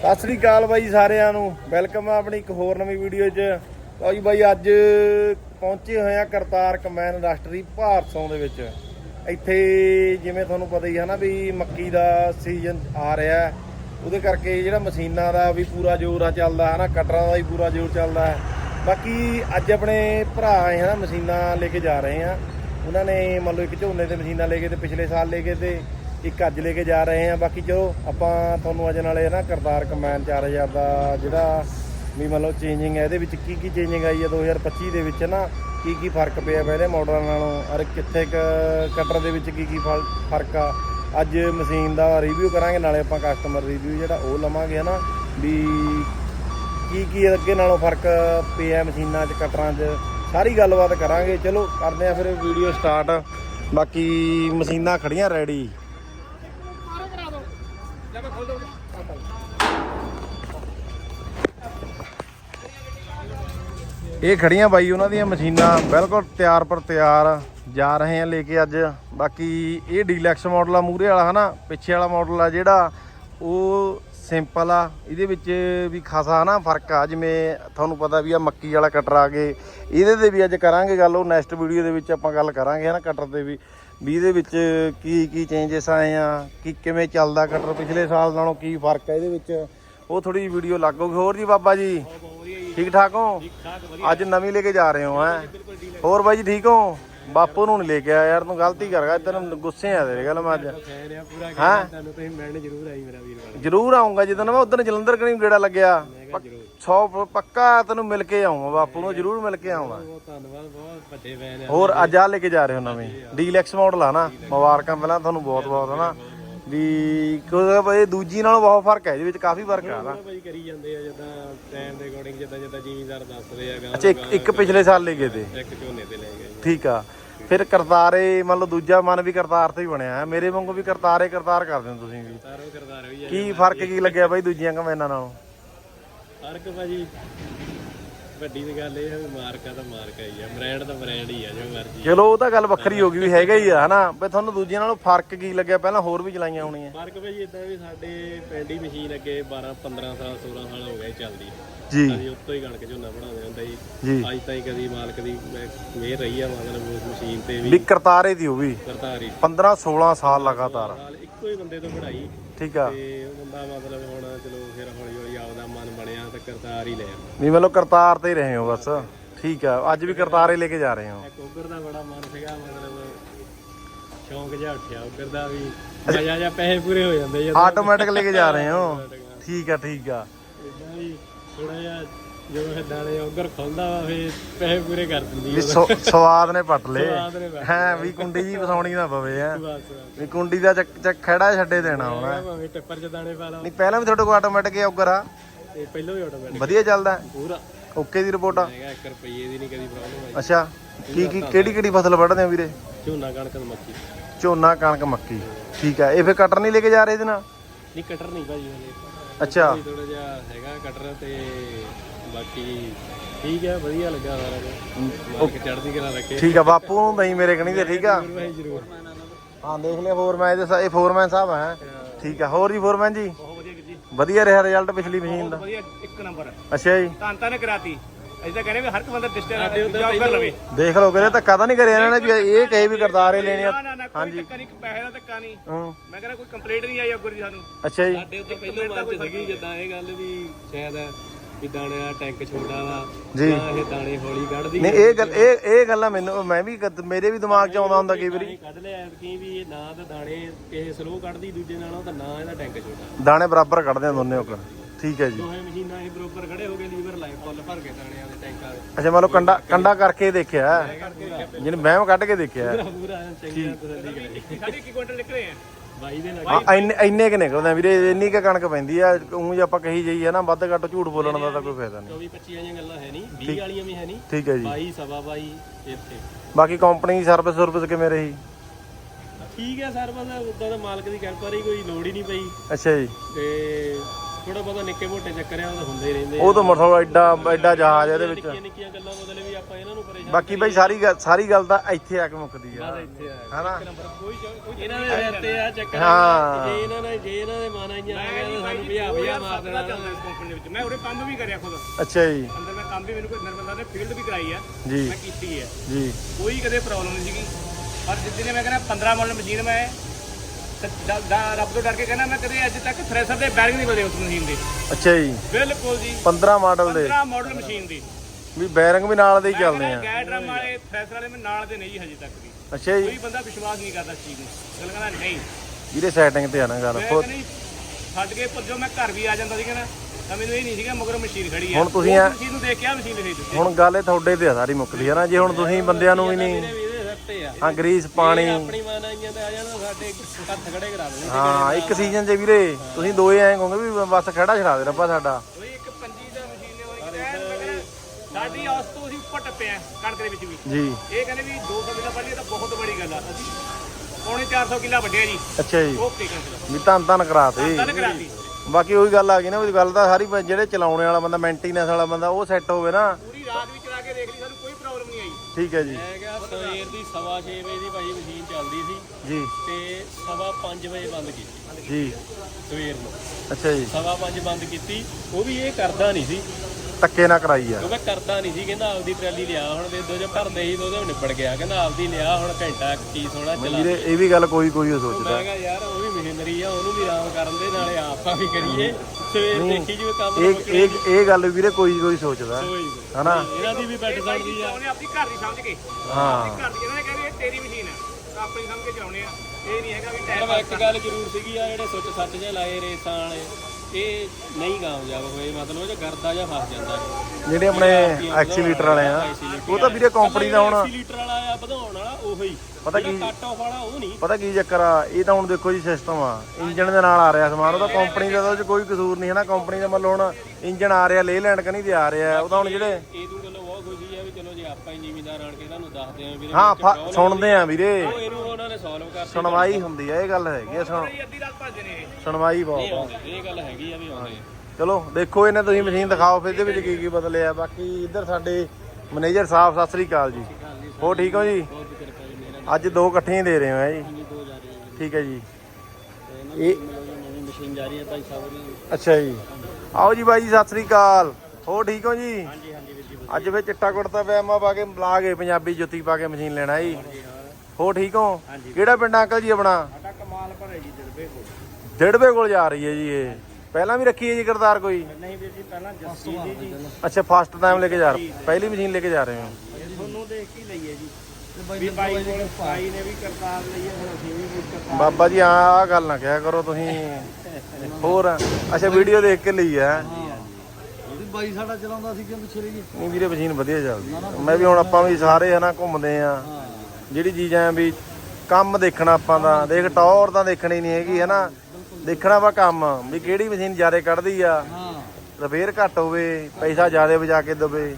ਸਤਿ ਸ੍ਰੀ ਅਕਾਲ ਬਾਈ ਸਾਰਿਆਂ ਨੂੰ। ਵੈਲਕਮ ਆ ਆਪਣੀ ਇੱਕ ਹੋਰ ਨਵੀਂ ਵੀਡੀਓ 'ਚ। ਲਓ ਜੀ ਬਾਈ, ਅੱਜ ਪਹੁੰਚੇ ਹੋਏ ਆ ਕਰਤਾਰ ਕੰਬਾਈਨ ਇੰਡਸਟਰੀ ਭਾਰਤੋਂ ਦੇ ਵਿੱਚ। ਇੱਥੇ ਜਿਵੇਂ ਤੁਹਾਨੂੰ ਪਤਾ ਹੀ ਹੈ ਨਾ ਵੀ ਮੱਕੀ ਦਾ ਸੀਜ਼ਨ ਆ ਰਿਹਾ ਉਹਦੇ ਕਰਕੇ ਜਿਹੜਾ ਮਸ਼ੀਨਾਂ ਦਾ ਵੀ ਪੂਰਾ ਜ਼ੋਰ ਆ ਚੱਲਦਾ ਹੈ ਨਾ, ਕਟਰਾਂ ਦਾ ਵੀ ਪੂਰਾ ਜ਼ੋਰ ਚੱਲਦਾ ਹੈ। ਬਾਕੀ ਅੱਜ ਆਪਣੇ ਭਰਾ ਆਏ ਹਨ ਮਸ਼ੀਨਾਂ ਲੈ ਕੇ ਜਾ ਰਹੇ ਆ। ਉਹਨਾਂ ਨੇ ਮੰਨ ਲਓ ਇੱਕ ਝੋਨੇ ਤੇ ਮਸ਼ੀਨਾਂ ਲੈ ਕੇ ਤੇ ਪਿਛਲੇ ਸਾਲ ਲੈ ਕੇ ਤੇ ਇੱਕ ਅੱਜ ਲੈ ਕੇ ਜਾ ਰਹੇ ਹਾਂ। ਬਾਕੀ ਚਲੋ, ਆਪਾਂ ਤੁਹਾਨੂੰ ਅੱਜ ਨਾਲੇ ਨਾ ਕਰਤਾਰ ਕੰਬਾਈਨ 4000 ਦਾ ਜਿਹੜਾ ਵੀ ਮਤਲਬ ਚੇਂਜਿੰਗ ਹੈ ਇਹਦੇ ਵਿੱਚ ਕੀ ਕੀ ਚੇਂਜਿੰਗ ਆਈ ਹੈ 2025 ਦੇ ਵਿੱਚ ਨਾ, ਕੀ ਕੀ ਫ਼ਰਕ ਪਿਆ ਪਹਿਲੇ ਮਾਡਲਾਂ ਨਾਲੋਂ, ਔਰ ਕਿੱਥੇ ਕਟਰ ਦੇ ਵਿੱਚ ਕੀ ਕੀ ਫਲ- ਫ਼ਰਕ ਆ। ਅੱਜ ਮਸ਼ੀਨ ਦਾ ਰਿਵਿਊ ਕਰਾਂਗੇ, ਨਾਲੇ ਆਪਾਂ ਕਸਟਮਰ ਰਿਵਿਊ ਜਿਹੜਾ ਉਹ ਲਵਾਂਗੇ ਹਨਾ, ਵੀ ਕੀ ਕੀ ਅੱਗੇ ਨਾਲੋਂ ਫ਼ਰਕ ਪਿਆ ਮਸ਼ੀਨਾਂ 'ਚ ਕਟਰਾਂ 'ਚ, ਸਾਰੀ ਗੱਲਬਾਤ ਕਰਾਂਗੇ। ਚਲੋ, ਕਰਦੇ ਆ ਫਿਰ ਵੀਡੀਓ ਸਟਾਰਟ ਬਾਕੀ ਮਸ਼ੀਨਾਂ ਖੜੀਆਂ ਰੈਡੀ ਇਹ ਖੜੀਆਂ ਬਾਈ ਉਹਨਾਂ ਦੀਆਂ ਮਸ਼ੀਨਾਂ ਬਿਲਕੁਲ ਤਿਆਰ ਪਰ ਤਿਆਰ ਜਾ ਰਹੇ ਆ ਲੈ ਕੇ ਅੱਜ। ਬਾਕੀ ਇਹ ਡੀਲੈਕਸ ਮਾਡਲ ਆ ਮੂਰੇ ਵਾਲਾ ਹਨਾ, ਪਿੱਛੇ ਵਾਲਾ ਮਾਡਲ ਆ ਜਿਹੜਾ, ਉਹ ਸਿੰਪਲ ਆ। ਇਹਦੇ ਵਿੱਚ ਵੀ ਖਾਸਾ ਹਨਾ ਫ਼ਰਕ ਆ, ਜਿਵੇਂ ਤੁਹਾਨੂੰ ਪਤਾ ਵੀ ਆ ਮੱਕੀ ਵਾਲਾ ਕਟਰ ਆ ਗਏ ਇਹਦੇ ਤੇ ਵੀ ਅੱਜ ਕਰਾਂਗੇ ਗੱਲ, ਉਹ ਨੈਕਸਟ ਵੀਡੀਓ ਦੇ ਵਿੱਚ ਆਪਾਂ ਗੱਲ ਕਰਾਂਗੇ ਹਨਾ ਕਟਰ ਤੇ ਵੀ। ਵੀ ਇਹਦੇ ਵਿੱਚ ਕੀ ਕੀ ਚੇਂਜਸ ਆਏ ਆ, ਕੀ ਕਿਵੇਂ ਚੱਲਦਾ ਕਟਰ ਪਿਛਲੇ ਸਾਲ ਨਾਲੋਂ, ਕੀ ਫ਼ਰਕ ਆ ਇਹਦੇ ਵਿੱਚ। ਉਹ ਥੋੜੀ ਜਿਹੀ ਵੀਡੀਓ ਲੱਗੋਗੀ। ਹੋਰ ਜੀ ਬਾਬਾ ਜੀ। ਠੀਕ ਠਾਕ ਹੋ? ਅੱਜ ਨਵੀਂ ਲੈ ਕੇ ਜਾ ਰਹੇ ਹੋ ਹੈ? ਹੋਰ ਬਾਈ ਜੀ ਠੀਕ ਹੋ? ਬਾਪੂ ਨੂੰ ਨਹੀਂ ਲੈ ਕੇ ਆਇਆ ਯਾਰ ਤੂੰ ਗਲਤੀ ਕਰ ਗਿਆ ਤੈਨੂੰ ਗੁੱਸੇ ਆ ਤੇਰੇ ਗੱਲ ਮੈਂ ਅੱਜ। ਹਾਂ? ਤੁਹਾਨੂੰ ਤੁਸੀਂ ਮਿਲਣ ਜ਼ਰੂਰ ਆਈ ਮੇਰਾ ਵੀਰ ਵਾਲਾ ਜ਼ਰੂਰ ਆਉਂਗਾ ਜਦੋਂ ਮੈਂ ਉਧਰ ਜਲੰਧਰ ਕਣੀ ਗੇੜਾ ਲੱਗਿਆ। 100 ਪੱਕਾ ਤੈਨੂੰ ਮਿਲ ਕੇ ਆਉਂਗਾ ਬਾਪੂ ਨੂੰ ਜ਼ਰੂਰ ਮਿਲ ਕੇ ਆਉਂਗਾ ਬਹੁਤ ਧੰਨਵਾਦ ਬਹੁਤ ਵੱਡੇ ਫੈਨ ਆ ਹੋਰ ਅੱਜ ਆ ਲੈ ਕੇ ਜਾ ਰਹੇ ਹੋ ਨਵੀਂ। ਡੀਲੈਕਸ ਮਾਡਲ ਆ ਨਾ ਮੁਬਾਰਕਾਂ ਪਹਿਲਾਂ ਤੁਹਾਨੂੰ ਬਹੁਤ ਬਹੁਤ ਹਨਾ ਵੀ ਕਿਉਂਕਿ ਇਹ ਦੂਜੀ ਨਾਲੋਂ ਬਹੁਤ ਫ਼ਰਕ ਹੈ ਇਹਦੇ ਵਿੱਚ ਕਾਫੀ ਫ਼ਰਕ ਆ ਨਾ ਭਾਈ ਕਰੀ ਜਾਂਦੇ ਆ ਜਿੱਦਾਂ ਟਾਈਮ ਦੇ ਅਕੋਰਡਿੰਗ ਜਿੱਦਾਂ ਜਿੱਦਾਂ ਜ਼ਿਮੀਂਦਾਰ ਦੱਸਦੇ ਆ ਅੱਛਾ ਇੱਕ ਇੱਕ ਪਿਛਲੇ ਸਾਲ ਲੈ ਗਏ ਤੇ। ਇੱਕ ਝੋਨੇ ਤੇ ਲੈ ਗਏ। ਠੀਕ ਆ। ਫਿਰ ਕਰਤਾਰੇ ਮੰਨ ਲਓ ਦੂਜਾ ਮਨ ਵੀ ਕਰਤਾਰ ਤੇ ਹੀ ਬਣਿਆ ਮੇਰੇ ਵਾਂਗੂ ਵੀ ਕਰਤਾਰੇ ਕਰਤਾਰ ਕਰਦੇ ਹੋ ਤੁਸੀਂ ਵੀ। ਕੀ ਫ਼ਰਕ ਕੀ ਲੱਗਿਆ ਬਾਈ ਦੂਜੀਆਂ ਕਮੈਨਾਂ ਨਾਲੋਂ? ਫ਼ਰਕ ਭਾਜੀ ਵੱਡੀ ਦੀ ਗੱਲ ਇਹ ਹੈ ਵੀ ਮਾਰਕਾ ਤਾਂ ਮਾਰਕਾ ਹੀ ਆ ਬ੍ਰਾਂਡ ਤਾਂ ਬ੍ਰਾਂਡ ਹੀ ਆ ਜੋ ਮਰਜ਼ੀ ਚਲੋ ਉਹ ਤਾਂ ਗੱਲ ਵੱਖਰੀ ਹੋ ਗਈ ਵੀ ਹੈਗਾ ਹੀ ਆ ਹਨਾ? ਵੀ ਤੁਹਾਨੂੰ ਦੂਜੀਆਂ ਨਾਲੋਂ ਫ਼ਰਕ ਕੀ ਲੱਗਿਆ? ਪਹਿਲਾਂ ਹੋਰ ਵੀ ਚਲਾਈਆਂ ਹੋਣੀਆਂ। ਫ਼ਰਕ ਭਾਜੀ ਇਦਾਂ ਵੀ ਸਾਡੇ ਪੈਂਡੀ ਮਸ਼ੀਨ ਅੱਗੇ 12 15 ਸਾਲ 16 ਸਾਲ ਹੋ ਗਏ ਚੱਲਦੀ। ਜੀ। ਅਸੀਂ ਉੱਤੋਂ ਹੀ ਕਣਕ ਝੋਨਾ ਬਣਾਉਂਦੇ ਹੁੰਦੇ ਜੀ। ਅੱਜ ਤਾਈਂ ਕਦੀ ਮਾਲਕ ਦੀ ਮੇਰ ਰਹੀ ਆ ਮਤਲਬ ਉਸ ਮਸ਼ੀਨ ਤੇ ਵੀ। ਵੀ ਕਰਤਾਰੇ ਦੀ ਉਹ ਵੀ। ਕਰਤਾਰੀ 15 16 ਸਾਲ ਲਗਾਤਾਰ। ਇੱਕੋ ਹੀ ਬੰਦੇ ਤੋਂ ਪੜਾਈ ਠੀਕ ਆ। ਤੇ ਉਹ ਬੰਦਾ ਮਤਲਬ ਹੁਣ ਚਲੋ ਫਿਰ ਹੌਲੀ ਕਰਤਾਰ ਹੀ ਲੈ ਆਉਂਦਾ। ਵੀ ਮਤਲਬ ਕਰਤਾਰ ਤੇ ਹੀ ਰਹੇ ਹੋ ਬਸ। ਠੀਕ ਆ ਅੱਜ ਵੀ ਕਰਤਾਰੇ ਲੈ ਕੇ ਜਾ ਰਹੇ ਹੋ। ਇੱਕ ਉੱਗਰ ਦਾ ਬੜਾ ਮਨ ਸੀਗਾ ਮਤਲਬ ਸ਼ੌਂਕ ਜਿਹਾ ਉੱਠਿਆ। ਉੱਗਰ ਦਾ ਵੀ ਮਜ਼ਾ ਜਿਹਾ ਪੈਸੇ ਪੂਰੇ ਹੋ ਜਾਂਦੇ ਜਦੋਂ। ਆਟੋਮੈਟਿਕ ਲੈ ਕੇ ਜਾ ਰਹੇ ਹੋ? ਠੀਕ ਆ ਠੀਕ ਆ। ਇਦਾਂ ਵੀ ਥੋੜਾ ਜਿਹਾ ਜਦੋਂ ਇਹ ਦਾਣੇ ਉੱਗਰ ਖੁੱਲਦਾ ਵਾ ਫੇ ਪੈਸੇ ਪੂਰੇ ਕਰ ਦਿੰਦੀ ਵੀ ਸੋ- ਸਵਾਦ ਨੇ ਪੱਟ ਲਏ। ਸਵਾਦ ਨੇ ਪੱਟ ਹੈ ਵੀ ਕੁੰਡੀ ਜੀ ਵਸਾਉਣੀ ਨਾ ਪਵੇ ਹੈ। ਬਸ ਬਸ। ਵੀ ਕੁੰਡੀ ਦਾ ਚੱਕ ਚੱਕ ਖੜਾ ਛੱਡੇ ਦੇਣਾ ਹੁਣ। ਮੈਂ ਭਾਵੇਂ ਟੱਪਰ ਚ ਦਾਣੇ ਪਾ ਲਾ। ਨਹੀਂ ਪਹਿਲਾਂ ਵੀ ਤੁਹਾਡੇ ਕੋਲ ਆਟੋਮੈਟਿਕ ਔਗਰ ਆ। ਤੇ ਪਹਿਲਾਂ ਵੀ ਆਟੋਮੈਟਿਕ ਵਧੀਆ ਚੱਲਦਾ ਹੈ? ਪੂਰਾ। ਓਕੇ ਦੀ ਰਿਪੋਰਟ ਆ? ਹੈਗਾ 1 ਰੁਪਏ ਦੀ ਨਹੀਂ ਕਦੀ ਪ੍ਰੋਬਲਮ ਆਈ। ਅੱਛਾ ਕੀ ਕੀ ਕਿਹੜੀ ਕਿਹੜੀ ਫਸਲ ਵੱਢਦੇ ਹੋ ਵੀਰੇ? ਝੋਨਾ ਕਣਕ ਤੇ ਮੱਕੀ। ਝੋਨਾ ਕਣਕ ਮੱਕੀ। ਠੀਕ ਆ ਇਹ ਫੇਰ ਕਟਰ ਨਹੀਂ ਲੈ ਕੇ ਜਾ ਰਹੇ ਇਹਦੇ ਨਾਲ? ਨਹੀਂ ਕਟਰ ਨਹੀਂ ਭਾਜੀ ਹਲੇ। ਅੱਛਾ। ਥੋੜਾ ਜਿਹਾ ਹੈਗਾ ਕਟਰ ਤੇ ਬਾਕੀ ਠੀਕ ਹੈ ਵਧੀਆ ਲੱਗਾ ਸਾਰਾ ਕੁਝ ਮਾਲਕ ਚੜ੍ਹਦੀ ਕਰਾ ਰੱਖੇ। ਠੀਕ ਆ ਬਾਪੂ ਨੂੰ ਦਈ ਮੇਰੇ ਕਣੀ ਤੇ ਠੀਕ ਆ? ਭਾਈ ਜ਼ਰੂਰ। ਹਾਂ ਦੇਖ ਲਿਆ ਫੋਰਮੈਨ ਦੇ ਇਹ ਫੋਰਮੈਨ ਸਾਹਿਬ ਹੈ। ਠੀਕ ਆ ਹੋਰ ਜੀ ਫੋਰਮੈਨ ਜੀ? ਬਹੁਤ ਵਧੀਆ ਰਿਹਾ ਰਿਜ਼ਲਟ ਪਿਛਲੀ ਮਸ਼ੀਨ ਦਾ। ਵਧੀਆ ਇੱਕ ਨੰਬਰ ਅੱਛਾ ਜੀ। ਤਾਂ ਤਾਂ ਨੇ ਕਰਾਤੀ। ਅਸੀਂ ਤਾਂ ਕਹਿੰਦੇ ਵੀ ਹਰ ਇੱਕ ਬੰਦਾ ਡਿਸਟੈਂਸ ਜੌਬ ਕਰ ਲਵੇ। ਦੇਖ ਲਓ ਕਿਤੇ ਧੱਕਾ ਤਾਂ ਨਹੀਂ ਕਰਿਆ ਇਹਨਾਂ ਨੇ ਵੀ ਇਹ ਕਹੇ ਵੀ ਕਰਤਾਰੇ ਲੈਣੇ ਆ। ਨਾ ਕੋਈ ਧੱਕਾ ਨਹੀਂ ਪੈਸੇ ਦਾ ਧੱਕਾ ਨਹੀਂ। ਹੂੰ। ਮੈਂ ਕਹਿੰਦਾ ਕੋਈ ਕੰਪਲੇਂਟ ਨਹੀਂ ਆਈ ਅੱਗੋਂ ਦੀ ਸਾਨੂੰ। ਅੱਛਾ ਜੀ। ਸਾਡੇ ਉੱਤੇ ਪਹਿਲਾਂ ਮਨ ਚ ਸੀਗੀ ਜਿੱਦਾਂ ਇਹ ਗੱਲ ਵੀ ਸ਼ਾਇਦ ਵੀ ਦਾਣੇ ਦਾ ਟੈਂਕ ਛੋਟਾ ਵਾ ਜੀ। ਜਾਂ ਇਹ ਦਾਣੇ ਹੌਲੀ ਕੱਢਦੀ ਨਹੀਂ ਇਹ ਗੱਲ ਇਹ ਇਹ ਗੱਲਾਂ ਮੈਨੂੰ ਮੈਂ ਵੀ ਕਦ- ਮੇਰੇ ਵੀ ਦਿਮਾਗ 'ਚ ਆਉਂਦਾ ਹੁੰਦਾ ਕਈ ਵਾਰੀ। ਅਸੀਂ ਕੱਢ ਲਿਆ ਕਿ ਵੀ ਇਹ ਨਾ ਤਾਂ ਦਾਣੇ ਇਹ ਸਲੋ ਕੱਢਦੀ ਦੂਜੇ ਨਾਲੋਂ ਤਾਂ ਨਾ ਇਹਦਾ ਟੈਂਕ ਛੋਟਾ। ਦਾਣੇ ਬਰਾਬਰ ਕੱਢਦੇ ਆ ਦੋਨੇ ਉੱਕਰ ਠੀਕ ਹੈ ਜੀ। ਦੋਹੇ ਮਸ਼ੀਨਾਂ ਇਹ ਬਰੋਬਰ ਖੜੇ ਹੋ ਗਏ ਲੀਵਰ ਲਾਈਨ ਫੁੱਲ ਭਰ ਕੇ ਦਾਣਿਆਂ ਦੇ ਟੈਂਕਾਂ ਦੇ। ਅੱਛਾ ਮੰਨ ਲਓ ਕੰਡਾ ਕੰਡਾ ਕਰਕੇ ਦੇਖਿਆ। ਜਿਹਨੇ ਮੈਂ ਕੱਢ ਕੇ ਦੇਖਿਆ। ਪੂਰਾ ਪੂਰਾ ਚੰਗੀ ਤਰ੍ਹਾਂ ਤਸੱਲੀ ਕਰਾਈ ਸਾਡੀ ਕੀ ਕੁਇੰਟਲ ਨਿਕਲੇ ਆ। ਆ ਇੰਨੇ ਇੰਨੇ ਕਿ ਨਿਕਲਦੇ ਆ ਵੀਰੇ ਇੰਨੀ ਕ ਕਣਕ ਪੈਂਦੀ ਆ ਊਂ ਜੇ ਆਪਾਂ ਕਹੀ ਜਾਈਏ ਨਾ ਵੱਧ ਘੱਟ ਝੂਠ ਬੋਲਣ ਦਾ ਤਾਂ ਕੋਈ ਫਾਇਦਾ ਨਹੀਂ। 24 25 ਵਾਲੀਆਂ ਗੱਲਾਂ ਹੈ ਨਹੀਂ 20 ਵਾਲੀਆਂ ਵੀ ਹੈ ਨਹੀਂ। ਠੀਕ ਹੈ ਜੀ। 22 ਸਵਾ 22 ਇੱਥੇ। ਬਾਕੀ ਕੰਪਨੀ ਦੀ ਸਰਵਿਸ ਸਰਵਿਸ ਕਿਵੇਂ ਰਹੀ? ਠੀਕ ਹੈ ਸਰਵਿਸ ਉਦਾਂ ਦਾ ਮਾਲਕ ਦੀ ਕਿਰਪਾ ਰਹੀ ਕੋਈ ਲੋੜ ਹੀ ਨਹੀਂ ਪਈ। ਅੱਛਾ ਜੀ। ਤੇ ਥੋੜਾ ਬਹੁਤਾ ਨਿੱਕੇ ਮੋਟੇ ਚੱਕਰ ਆ ਉਹ ਤਾਂ ਹੁੰਦੇ ਹੀ ਰਹਿੰਦੇ ਉਹ ਤਾਂ ਮਥੋ ਐਡਾ ਐਡਾ ਜਹਾਜ਼ ਇਹਦੇ ਵਿੱਚ। ਨਿੱਕੀਆਂ ਨਿੱਕੀਆਂ ਗੱਲਾਂ ਬਦਲੇ ਵੀ ਆਪਾਂ ਇਹਨਾਂ ਨੂੰ ਪਰੇਸ਼ਾਨ ਬਾਕੀ ਬਾਈ ਸਾਰੀ ਗੱਲ ਸਾਰੀ ਗੱਲ ਤਾਂ ਇੱਥੇ ਆ ਕੇ ਮੁੱਕਦੀ ਆ। ਇੱਥੇ ਆ ਹਨਾ? ਕੋਈ ਕੋਈ ਇਹਨਾਂ ਦੇ ਰਹਿਤੇ ਆ ਚੱਕਰ। ਹਾਂ। ਜੇ ਇਹਨਾਂ ਨੇ ਜੇ ਇਹਨਾਂ ਦੇ ਮਨ ਆਈਆਂ ਆ ਗਿਆ ਤਾਂ ਸਾਨੂੰ ਭਜਾ ਭਜਾ ਮਾਰ ਦੇਣਾ। ਚੱਲਦਾ ਇਸ ਕੰਪਨੀ ਦੇ ਵਿੱਚ। ਮੈਂ ਉਰੇ ਕੰਮ ਵੀ ਕਰਿਆ ਖੁਦ। ਅੱਛਾ ਜੀ। ਅੰਦਰ ਮੈਂ ਕੰਮ ਵੀ ਮੈਨੂੰ ਕੋਈ ਨਰਮਦਾ ਨੇ ਫੀਲਡ ਵੀ ਕਰਾਈ ਆ। ਜੀ। ਮੈਂ ਕੀਤੀ ਹੈ ਜੀ। ਕੋਈ ਕਦੇ ਪ੍ਰੋਬਲਮ ਨਹੀਂ ਸੀਗੀ। ਪਰ ਜਿੱਦਨੇ ਮੈਂ ਕਹਿੰਦਾ 15 ਮਾਡਲ ਮਸ਼ੀਨ ਮੈਂ ਤੇ ਡ- ਡ- ਰੱਬ ਤੋਂ ਡਰ ਕੇ ਕਹਿੰਦਾ ਮੈਂ ਕਦੇ ਅੱਜ ਤੱਕ ਥ੍ਰੈਸ਼ਰ ਦੇ ਬੈਰਿੰਗ ਨਹੀਂ ਬਦਲੇ ਉਸ ਮਸ਼ੀਨ ਦੇ। ਅੱਛਾ ਜੀ। ਬਿਲਕੁਲ ਜੀ। 15 ਮਾਡਲ ਦੇ। 15 ਮਾਡਲ ਮਸ਼ੀਨ ਦੀ। ਵੀ ਬੈਰਿੰਗ ਵੀ ਨਾਲ ਦੇ ਹੀ ਚੱਲਦੇ ਆ। ਗੈਰ ਡਰਮ ਵਾਲੇ ਥ੍ਰੈਸ਼ਰ ਵਾਲੇ ਮੈਂ ਨਾਲ ਦੇ ਨਹੀਂ ਜੀ ਹਜੇ ਤੱਕ ਵੀ। ਅੱਛਾ ਜੀ। ਕੋਈ ਬੰਦਾ ਵਿਸ਼ਵਾਸ ਨਹੀਂ ਕਰਦਾ ਇਸ ਚੀਜ਼ ਨੂੰ। ਗੱਲ ਕਹਿੰਦਾ ਨਹੀਂ। ਵੀਰੇ ਸੈਟਿੰਗ ਤੇ ਆ ਨਾ ਗੱਲ। ਮੈਂ ਖੁਦ- ਕਹਿੰਦਾ ਜੀ, ਛੱਡ ਕੇ ਭੱਜੋ ਮੈਂ ਘਰ ਵੀ ਆ ਜਾਂਦਾ ਸੀਗਾ ਨਾ ਤਾਂ ਮੈਨੂੰ ਇਹ ਨਹੀਂ ਸੀਗਾ ਮਗਰ ਮਸ਼ੀਨ ਖੜੀ ਆ। ਹੁਣ ਤੁਸੀਂ ਉਹ ਆ- ਮਸ਼ੀਨ ਨੂੰ ਦੇਖ ਕੇ ਆ ਮਸ਼ੀਨ ਦਿੱਤੀ ਹੁਣ ਗੱਲ ਇਹ ਤੁਹਾਡੇ ਤੇ ਆ ਸਾਰੀ ਮੁੱਕਦੀ ਆ ਨਾ। ਜੇ ਹੁਣ ਤੁਸੀਂ ਬੰਦਿਆਂ ਨੂੰ ਵੀ ਨਹੀਂ ਇਹਦੇ ਵੀ ਇਹਦੇ ਰਹਿਤੇ ਆ। ਹਾਂ ਗਰੀਸ ਪਾਣੀ। ਆਪਣੀ ਮਨ ਆਈਆਂ ਤੇ ਆ ਜਾਣਾ ਸਾਡੇ ਹੱਥ ਖੜੇ ਕਰਾ ਦੇਣੇ। ਹਾਂ ਇੱਕ ਸੀਜ਼ਨ 'ਚ ਵੀਰੇ ਤੁਸੀਂ ਦੋਏ ਐਂ ਕਹੋਗੇ ਵੀ ਬਸ ਖੜਾ ਛੜਾ ਦੇ ਰੱਬਾ ਸਾਡਾ। ਉਹ ਇੱਕ ਪੰਜੀ ਦਾ ਮਸ਼ੀਨ ਨੇ ਹੋਰ ਇੱਕ ਐਨ ਮੈਂ ਕਹਿੰਦਾ ਸਾਡੀ ਔਸ ਤੋਂ ਅਸੀਂ ਉੱਪਰ ਟੱਪੇ ਆ ਕਣਕ ਦੇ ਵਿੱਚ ਵੀ। ਜੀ। ਇਹ ਕਹਿੰਦੇ ਵੀ 200 ਕਿੱਲਾ ਵੱਢੀ ਤਾਂ ਬਹੁਤ ਬੜੀ ਗੱਲ ਆ। ਅਸੀਂ ਪੌਣੇ 400 ਕਿੱਲਾ ਵੱਢਿਆ ਜੀ। ਅੱਛਾ ਜੀ। ਓਕੇ ਕਣਕ ਵੀ ਧੰਨ ਧੰਨ ਕਰਾਤੇ। ਤਾਂ ਕਰਾਤੀ। ਬਾਕੀ ਉਹੀ ਗੱਲ ਆ ਗਈ ਨਾ ਵੀ ਗੱਲ ਤਾਂ ਸਾਰੀ ਜਿਹੜੇ ਚਲਾਉਣੇ ਵਾਲਾ ਬੰਦਾ ਮੇਨਟੇਨੈਂਸ ਵਾਲਾ ਬੰਦਾ ਉਹ ਸੈੱਟ ਹੋਵੇ ਨਾ। ਪੂਰੀ ਰਾਤ ਵੀ ਚਲਾ ਕੇ ਦੇਖ ਲਈ ਸਾਨੂੰ ਕੋਈ ਪ੍ਰੋਬਲਮ ਨਹੀਂ ਆਈ ਠੀਕ ਹੈ ਜੀ। ਮੈਂ ਕਿਹਾ ਸਵੇਰ ਦੀ ਸਵਾ ਛੇ ਵਜੇ ਦੀ ਭਾਈ ਮਸ਼ੀਨ ਚੱਲਦੀ ਸੀ ਜੀ। ਤੇ ਸਵਾ 5 ਵਜੇ ਬੰਦ ਕੀਤੀ। ਜੀ। ਸਵੇਰ ਨੂੰ। ਅੱਛਾ ਜੀ। ਸਵਾ 5 ਬੰਦ ਕੀਤੀ। ਉਹ ਵੀ ਇਹ ਕਰਦਾ ਨਹੀਂ ਸੀ। ਧੱਕੇ ਨਾ ਕਰਾਈ ਆ। ਕਿਉਂਕਿ ਕਰਦਾ ਨਹੀਂ ਸੀ ਕਹਿੰਦਾ ਆਪਦੀ ਟਰਾਲੀ ਲਿਆ ਹੁਣ ਦੇ ਦੋ ਜੇ ਭਰਦੇ ਸੀ ਤੇ ਉਹਦੇ ਨਿਬੜ ਗਿਆ। ਕਹਿੰਦਾ ਆਪਦੀ ਲਿਆ ਹੁਣ ਘੰਟਾ ਕੁ ਸੋਹਣਾ ਚਲਾ ਵੀਰੇ ਇਹ ਵੀ ਗੱਲ ਕੋਈ ਕੋਈ ਸੋਚਦਾ। ਮੈਂ ਕਿਹਾ ਯਾਰ ਉਹ ਵੀ ਮਸ਼ੀਨਰੀ ਆ ਉਹਨੂੰ ਵੀ ਆਰਾਮ ਕਰਨ ਦੇ ਨਾਲੇ ਆਪਾਂ ਵੀ ਕਰੀਏ। ਸਵੇਰ ਦੇਖੀ ਜਿਵੇਂ ਕੰਮ ਇਹ ਇਹ ਇਹ ਗੱਲ ਵੀਰੇ ਕੋਈ ਕੋਈ ਸੋਚਦਾ। ਹਨਾ? ਇਹਨਾਂ ਦੀ ਵੀ ਬੈਠ ਸਕਦੀ ਆ। ਉਹਨੇ ਆਪਣੀ ਘਰ ਦੀ ਸਮਝ ਕੇ। ਹਾਂ। ਘਰ ਦੀ ਇਹਨਾਂ ਨੇ ਕਹਿੰਦੇ ਇਹ ਤੇਰੀ ਮਸ਼ੀਨ ਹੈ ਤਾਂ ਆਪਣੀ ਸਮਝ ਕੇ ਚਲਾਉਣੇ ਆ। ਇਹ ਨਹੀਂ ਹੈਗਾ ਵੀ ਟਾਈਮ ਪਰ ਇੱਕ ਗੱਲ ਜ਼ਰੂਰ ਸੀਗੀ ਆ ਜਿਹੜੇ ਸੁੱਚ ਸੱਚ ਜੇ ਲਾਏ ਰੇਸਾਂ ਵਾਲੇ। ਇਹ ਨਹੀਂ ਕਾਮਯਾਬ ਹੋਏ ਮਤਲਬ ਇਹ 'ਚ ਗਰਦਾ ਜਾਂ ਫਸ ਜਾਂਦਾ ਹੈ। ਜਿਹੜੇ ਆਪਣੇ ਐਕਸੀਲੀਟਰ ਵਾਲੇ ਆ ਉਹ ਤਾਂ ਵੀਰੇ ਕੰਪਨੀ ਦਾ ਹੁਣ 80 ਲੀਟਰ ਵਾਲਾ ਆ ਵਧਾਉਣ ਵਾਲਾ ਉਹੀ। ਪਤਾ ਜਿਹੜਾ ਕੱਟ ਆਫ ਵਾਲਾ ਉਹ ਨਹੀਂ। ਪਤਾ ਕੀ ਚੱਕਰ ਆ ਇਹ ਤਾਂ ਹੁਣ ਦੇਖੋ ਜੀ ਸਿਸਟਮ ਆ ਇੰਜਨ ਦੇ ਨਾਲ ਆ ਰਿਹਾ ਸਮਾਨ ਉਹ ਤਾਂ ਕੰਪਨੀ ਦਾ ਤਾਂ ਉਹ 'ਚ ਕੋਈ ਕਸੂਰ ਨਹੀਂ ਹੈ ਨਾ ਕੰਪਨੀ ਦਾ ਮਤਲਬ ਹੁਣ ਇੰਜਨ ਆ ਰਿਹਾ ਲੇ ਲੈਂਡ ਕਨੀ ਤੇ ਆ ਰਿਹਾ ਉਹ ਤਾਂ ਹੁਣ ਜਿਹੜੇ ਇਹ ਹੀ ਜ਼ਿਮੀਂਦਾਰ ਆਣ ਕੇ ਤੁਹਾਨੂੰ ਦੱਸਦੇ ਆ ਵੀਰੇ ਹਾਂ ਫ- ਸੁਣਦੇ ਆ ਵੀਰੇ। ਉਹ ਇਹਨੂੰ ਉਹਨਾਂ ਨੇ ਸੋਲਵ ਕਰਤੀ। ਸੁਣਵਾਈ ਹੁੰਦੀ ਆ ਇਹ ਗੱਲ ਹੈਗੀ ਆ ਸੁਣ। ਇਹ ਅੱਧੀ ਰਾਤ ਭੱਜਦੇ ਨੇ ਇਹ ਸੁਣਵਾਈ ਬਹੁਤ ਆ। ਆਉਂਦੇ ਇਹ ਗੱਲ ਹੈਗੀ ਆ ਵੀ ਆਉਂਦੇ। ਚਲੋ ਦੇਖੋ ਇਹਨੇ ਤੁਸੀਂ ਮਸ਼ੀਨ ਦਿਖਾਓ ਫਿਰ ਇਹਦੇ ਵਿੱਚ ਕੀ ਕੀ ਬਦਲਿਆ ਬਾਕੀ ਇੱਧਰ ਸਾਡੇ ਮੈਨੇਜਰ ਸਾਹਿਬ ਸਤਿ ਸ੍ਰੀ ਅਕਾਲ ਜੀ। ਹੋ ਠੀਕ ਹੋ ਜੀ? ਬਹੁਤ ਮੇਰਾ ਅੱਜ ਦੋ ਇਕੱਠੇ ਹੀ ਦੇ ਰਹੇ ਹੋ ਹੈ ਜੀ? ਦੋ ਜਾ ਰਹੇ ਆ ਠੀਕ ਹੈ ਜੀ। ਜੀ ਇਹ ਨਵੀਂ ਮਸ਼ੀਨ ਜਾ ਰਹੀ ਹੈ ਭਾਈ ਸਾਹਿਬ ਦੀ ਅੱਛਾ ਜੀ। ਆਓ ਜੀ ਬਾਈ ਜੀ ਸਤਿ ਸ੍ਰੀ ਅਕਾਲ। ਹੋ ਠੀਕ ਹੋ ਜੀ? ਹਾਂਜੀ ਹਾਂਜੀ ਵੀਰ ਜੀ ਅੱਜ ਫੇ ਚਿੱਟਾ ਕੁੜਤਾ ਪਜਾਮਾ ਪਾ ਕੇ ਲਾ ਗਏ ਪੰਜਾਬੀ ਜੁੱਤੀ ਪਾ ਕੇ ਮਸ਼ੀਨ ਲੈਣਾ ਜੀ। ਹੋ। ਠੀਕ ਹੋ? ਕਿਹੜਾ ਪਿੰਡ ਅੰਕਲ ਜੀ ਆਪਣਾ? ਸਾਡਾ ਕਮਾਲ ਹੈ ਜੀ ਜਰਬੇ ਕੋਲ। ਡੇਢਵੇ ਕੋਲ ਜਾ ਰਹੀ ਹੈ ਜੀ ਇਹ। ਪਹਿਲਾਂ ਵੀ ਰੱਖੀ ਹੈ ਜੀ ਕਰਤਾਰ ਕੋਈ? ਨਹੀਂ ਵੀਰ ਜੀ ਪਹਿਲਾਂ ਜੱਸੀ ਜੀ ਜੀ। ਅੱਛਾ ਫਸਟ ਟਾਈਮ ਲੈ ਕੇ ਜਾ ਰਹੇ ਪਹਿਲੀ ਮਸ਼ੀਨ ਲੈ ਕੇ ਜਾ ਰਹੇ ਹੋ। ਤੁਹਾਨੂੰ ਦੇਖ ਕੇ ਲਈਏ ਜੀ। ਵੀ ਬਾਈ ਕੋਲ ਭਾਈ ਨੇ ਵੀ ਕਰਤਾਰ ਲਈ ਹੈ ਹੁਣ ਅਸੀਂ ਵੀ ਕਰਤਾਰ ਬਾਬਾ ਜੀ ਆ ਆ ਗੱਲ ਨਾ ਕਿਹਾ ਕਰੋ ਤੁਸੀਂ। ਹੋਰ ਅੱਛਾ ਵੀਡੀਓ ਦੇਖ ਕੇ ਲਈ ਹੈ। ਬਾਈ ਸਾਡਾ ਚਲਾਉਂਦਾ ਸੀ ਕਿਉਂ ਪਿੱਛੇ ਰਹੀ ਨਹੀਂ ਵੀਰੇ ਮਸ਼ੀਨ ਵਧੀਆ ਚੱਲਦੀ। ਮੈਂ ਵੀ ਹੁਣ ਆਪਾਂ ਵੀ ਸਾਰੇ ਹਨਾ ਘੁੰਮਦੇ ਆ ਜਿਹੜੀ ਚੀਜ਼ਾਂ ਵੀ ਕੰਮ ਦੇਖਣਾ ਆਪਾਂ ਦਾ ਦੇਖ ਟੌਰ ਤਾਂ ਦੇਖਣੀ ਨਹੀਂ ਹੈਗੀ ਹਨਾ। ਦੇਖਣਾ ਵਾ ਕੰਮ ਵੀ ਕਿਹੜੀ ਮਸ਼ੀਨ ਜ਼ਿਆਦਾ ਕੱਢਦੀ ਆ। ਰਿਪੇਅਰ ਘੱਟ ਹੋਵੇ ਪੈਸਾ ਜ਼ਿਆਦਾ ਬਚਾ ਕੇ ਦੇਵੇ।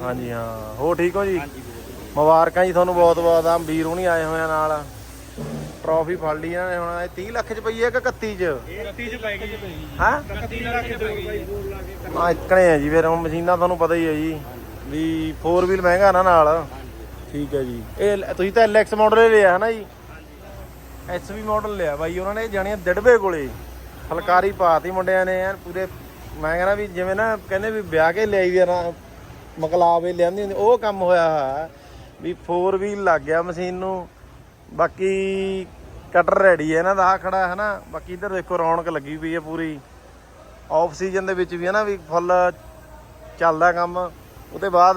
ਹਾਂਜੀ ਹਾਂ। ਹੋ ਠੀਕ ਹੋ ਜੀ? ਮੁਬਾਰਕਾਂ ਜੀ ਤੁਹਾਨੂੰ ਬਹੁਤ ਬਹੁਤ ਆ ਵੀਰ ਹੁਣੀ ਆਏ ਹੋਏ ਆ ਨਾਲ। ਟਰੋਫੀ ਫੜ ਲਈ ਇਹਨਾਂ ਨੇ ਹੁਣ ਇਹ 30 ਲੱਖ ਚ ਪਈ ਹੈ ਕਿ 31 ਚ? 31 ਚ ਹਾਂ? 31 ਲੱਖ ਚ ਪੈ ਗਈ ਬੋਲ ਲਾ ਕੇ ਆ ਇਕਣੇ ਆ ਜੀ ਫਿਰ ਹੁਣ ਮਸ਼ੀਨਾਂ ਤੁਹਾਨੂੰ ਪਤਾ ਹੀ ਹੈ ਜੀ ਵੀ 4 ਵੀਲ ਮਹਿੰਗਾ ਨਾ ਨਾਲ। ਠੀਕ ਹੈ ਜੀ। ਇਹ ਤੁਸੀਂ ਤਾਂ LX ਮਾਡਲ ਲਿਆ ਹੈ ਨਾ ਜੀ? ਐਸਵੀ ਮਾਡਲ ਲਿਆ ਬਾਈ ਉਹਨਾਂ ਨੇ ਜਾਣੀਆਂ ਡੜਵੇ ਕੋਲੇ। ਫਲਕਾਰੀ ਪਾਤੀ ਮੁੰਡਿਆਂ ਨੇ ਐਨ ਪੂਰੇ ਮੈਂ ਕਹਿੰਦਾ ਵੀ ਜਿਵੇਂ ਨਾ ਕਹਿੰਦੇ ਵੀ ਵਿਆਹ ਕੇ ਲਿਆਈ ਦੀ ਨਾ ਮਕਲਾਵੇ ਲਿਆਂਦੀ ਹੁੰਦੀ ਉਹ ਕੰਮ ਹੋਇਆ ਹੋਇਆ ਵੀ 4 ਵੀਲ ਲੱਗ ਗਿਆ ਮਸ਼ੀਨ ਨੂੰ। ਬਾਕੀ ਕਟਰ ਰੈਡੀ ਹੈ ਇਹਨਾਂ ਦਾ ਆ ਖੜਾ ਹੈ ਨਾ। ਬਾਕੀ ਇੱਧਰ ਦੇਖੋ, ਰੌਣਕ ਲੱਗੀ ਪਈ ਹੈ ਪੂਰੀ। ਆਫ ਸੀਜ਼ਨ ਦੇ ਵਿੱਚ ਵੀ ਹੈ ਨਾ, ਵੀ ਫੁੱਲ ਚੱਲਦਾ ਕੰਮ। ਉਹਦੇ ਬਾਅਦ,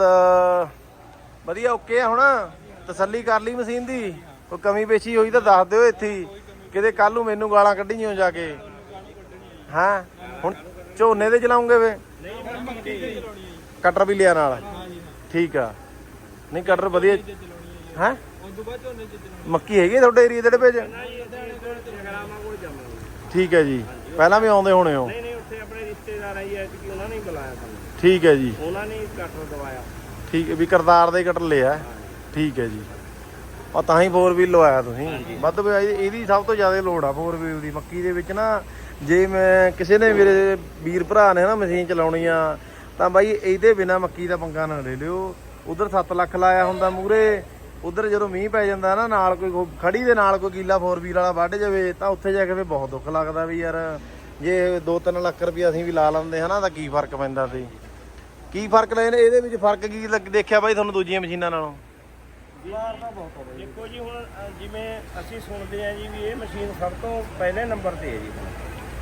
ਵਧੀਆ ਓਕੇ ਆ ਹੁਣ। ਤਸੱਲੀ ਕਰ ਲਈ ਮਸ਼ੀਨ ਦੀ। ਕੋਈ ਕਮੀ ਪੇਸ਼ੀ ਹੋਈ ਤਾਂ ਦੱਸ ਦਿਓ ਇੱਥੇ ਕਿਤੇ ਕੱਲ ਨੂੰ ਮੈਨੂੰ ਗਾਲਾਂ ਕੱਢੀਆਂ ਜਾ ਕੇ। ਹਾਂ? ਹੁਣ ਝੋਨੇ ਦੇ ਚਲਾਉਂਗੇ ਵੇ ਕਟਰ ਵੀ ਲਿਆ ਨਾਲ। ਠੀਕ ਆ। ਨਹੀਂ ਕਟਰ ਵਧੀਆ। ਹੈ? ਮੱਕੀ ਹੈਗੀ ਆ ਤੁਹਾਡੇ ਏਰੀਆ ਦੇ ਵਿੱਚ ਠੀਕ ਹੈ ਜੀ। ਪਹਿਲਾਂ ਵੀ ਆਉਂਦੇ ਹੋਣੇ ਹੋ। ਨਹੀਂ ਨਹੀਂ ਉੱਥੇ ਆਪਣੇ ਰਿਸ਼ਤੇਦਾਰ ਆਈ ਐ ਕਿ ਉਹਨਾਂ ਨੇ ਹੀ ਬੁਲਾਇਆ ਸਾਨੂੰ। ਠੀਕ ਹੈ ਜੀ। ਉਹਨਾਂ ਨੇ ਹੀ ਕਟਰ ਦਵਾਇਆ। ਠੀਕ ਹੈ ਵੀ ਕਰਤਾਰ ਦਾ ਕਟਰ ਲਿਆ ਠੀਕ ਹੈ ਜੀ। ਆ ਤਾਂ ਹੀ 4 ਵੀਲ ਲਵਾਇਆ ਤੁਸੀਂ। ਵੱਧ ਵੀ ਇਹ- ਇਹਦੀ ਸਭ ਤੋਂ ਜ਼ਿਆਦਾ ਲੋੜ ਆ 4 ਵੀਲ ਦੀ। ਮੱਕੀ ਦੇ ਵਿੱਚ ਨਾ ਜੇ ਮੈਂ ਕਿਸੇ ਨੇ ਮੇਰੇ ਵੀਰ ਭਰਾ ਨੇ ਨਾ ਮਸ਼ੀਨ ਚਲਾਉਣੀ ਆ ਤਾਂ ਬਾਈ ਇਹਦੇ ਬਿਨਾ ਮੱਕੀ ਦਾ ਪੰਗਾ ਨਾ ਲੈ ਲਿਓ। ਉਧਰ 7 ਲੱਖ ਲਾਇਆ ਹੁੰਦਾ ਮੂਰੇ ਉਧਰ ਜਦੋਂ ਮੀਂਹ ਪੈ ਜਾਂਦਾ ਨਾ ਨਾਲ ਕੋਈ ਖੜੀ ਦੇ ਨਾਲ ਕੋਈ ਕੀਲਾ 4 ਵੀਲ ਵਾਲਾ ਵੱਢ ਜਾਵੇ ਤਾਂ ਉੱਥੇ ਜਾ ਕੇ ਫਿਰ ਬਹੁਤ ਦੁੱਖ ਲੱਗਦਾ ਵੀ ਯਾਰ ਜੇ 2-3 ਲੱਖ ਰੁਪਏ ਅਸੀਂ ਵੀ ਲਾ ਲੈਂਦੇ ਹਨਾ ਤਾਂ ਕੀ ਫ਼ਰਕ ਪੈਂਦਾ ਸੀ? ਕੀ ਫ਼ਰਕ ਲੈ ਇਹਦੇ ਵਿੱਚ ਫ਼ਰਕ ਕੀ ਦੇਖਿਆ ਬਾਈ ਤੁਹਾਨੂੰ ਦੂਜੀਆਂ ਮਸ਼ੀਨਾਂ ਨਾਲੋਂ? ਦੇਖੋ ਜੀ ਹੁਣ ਜਿਵੇਂ ਅਸੀਂ ਸੁਣਦੇ ਆ ਜੀ ਵੀ ਇਹ ਮਸ਼ੀਨ ਸਭ ਤੋਂ ਪਹਿਲੇ ਨੰਬਰ ਤੇ ਹੈ ਜੀ।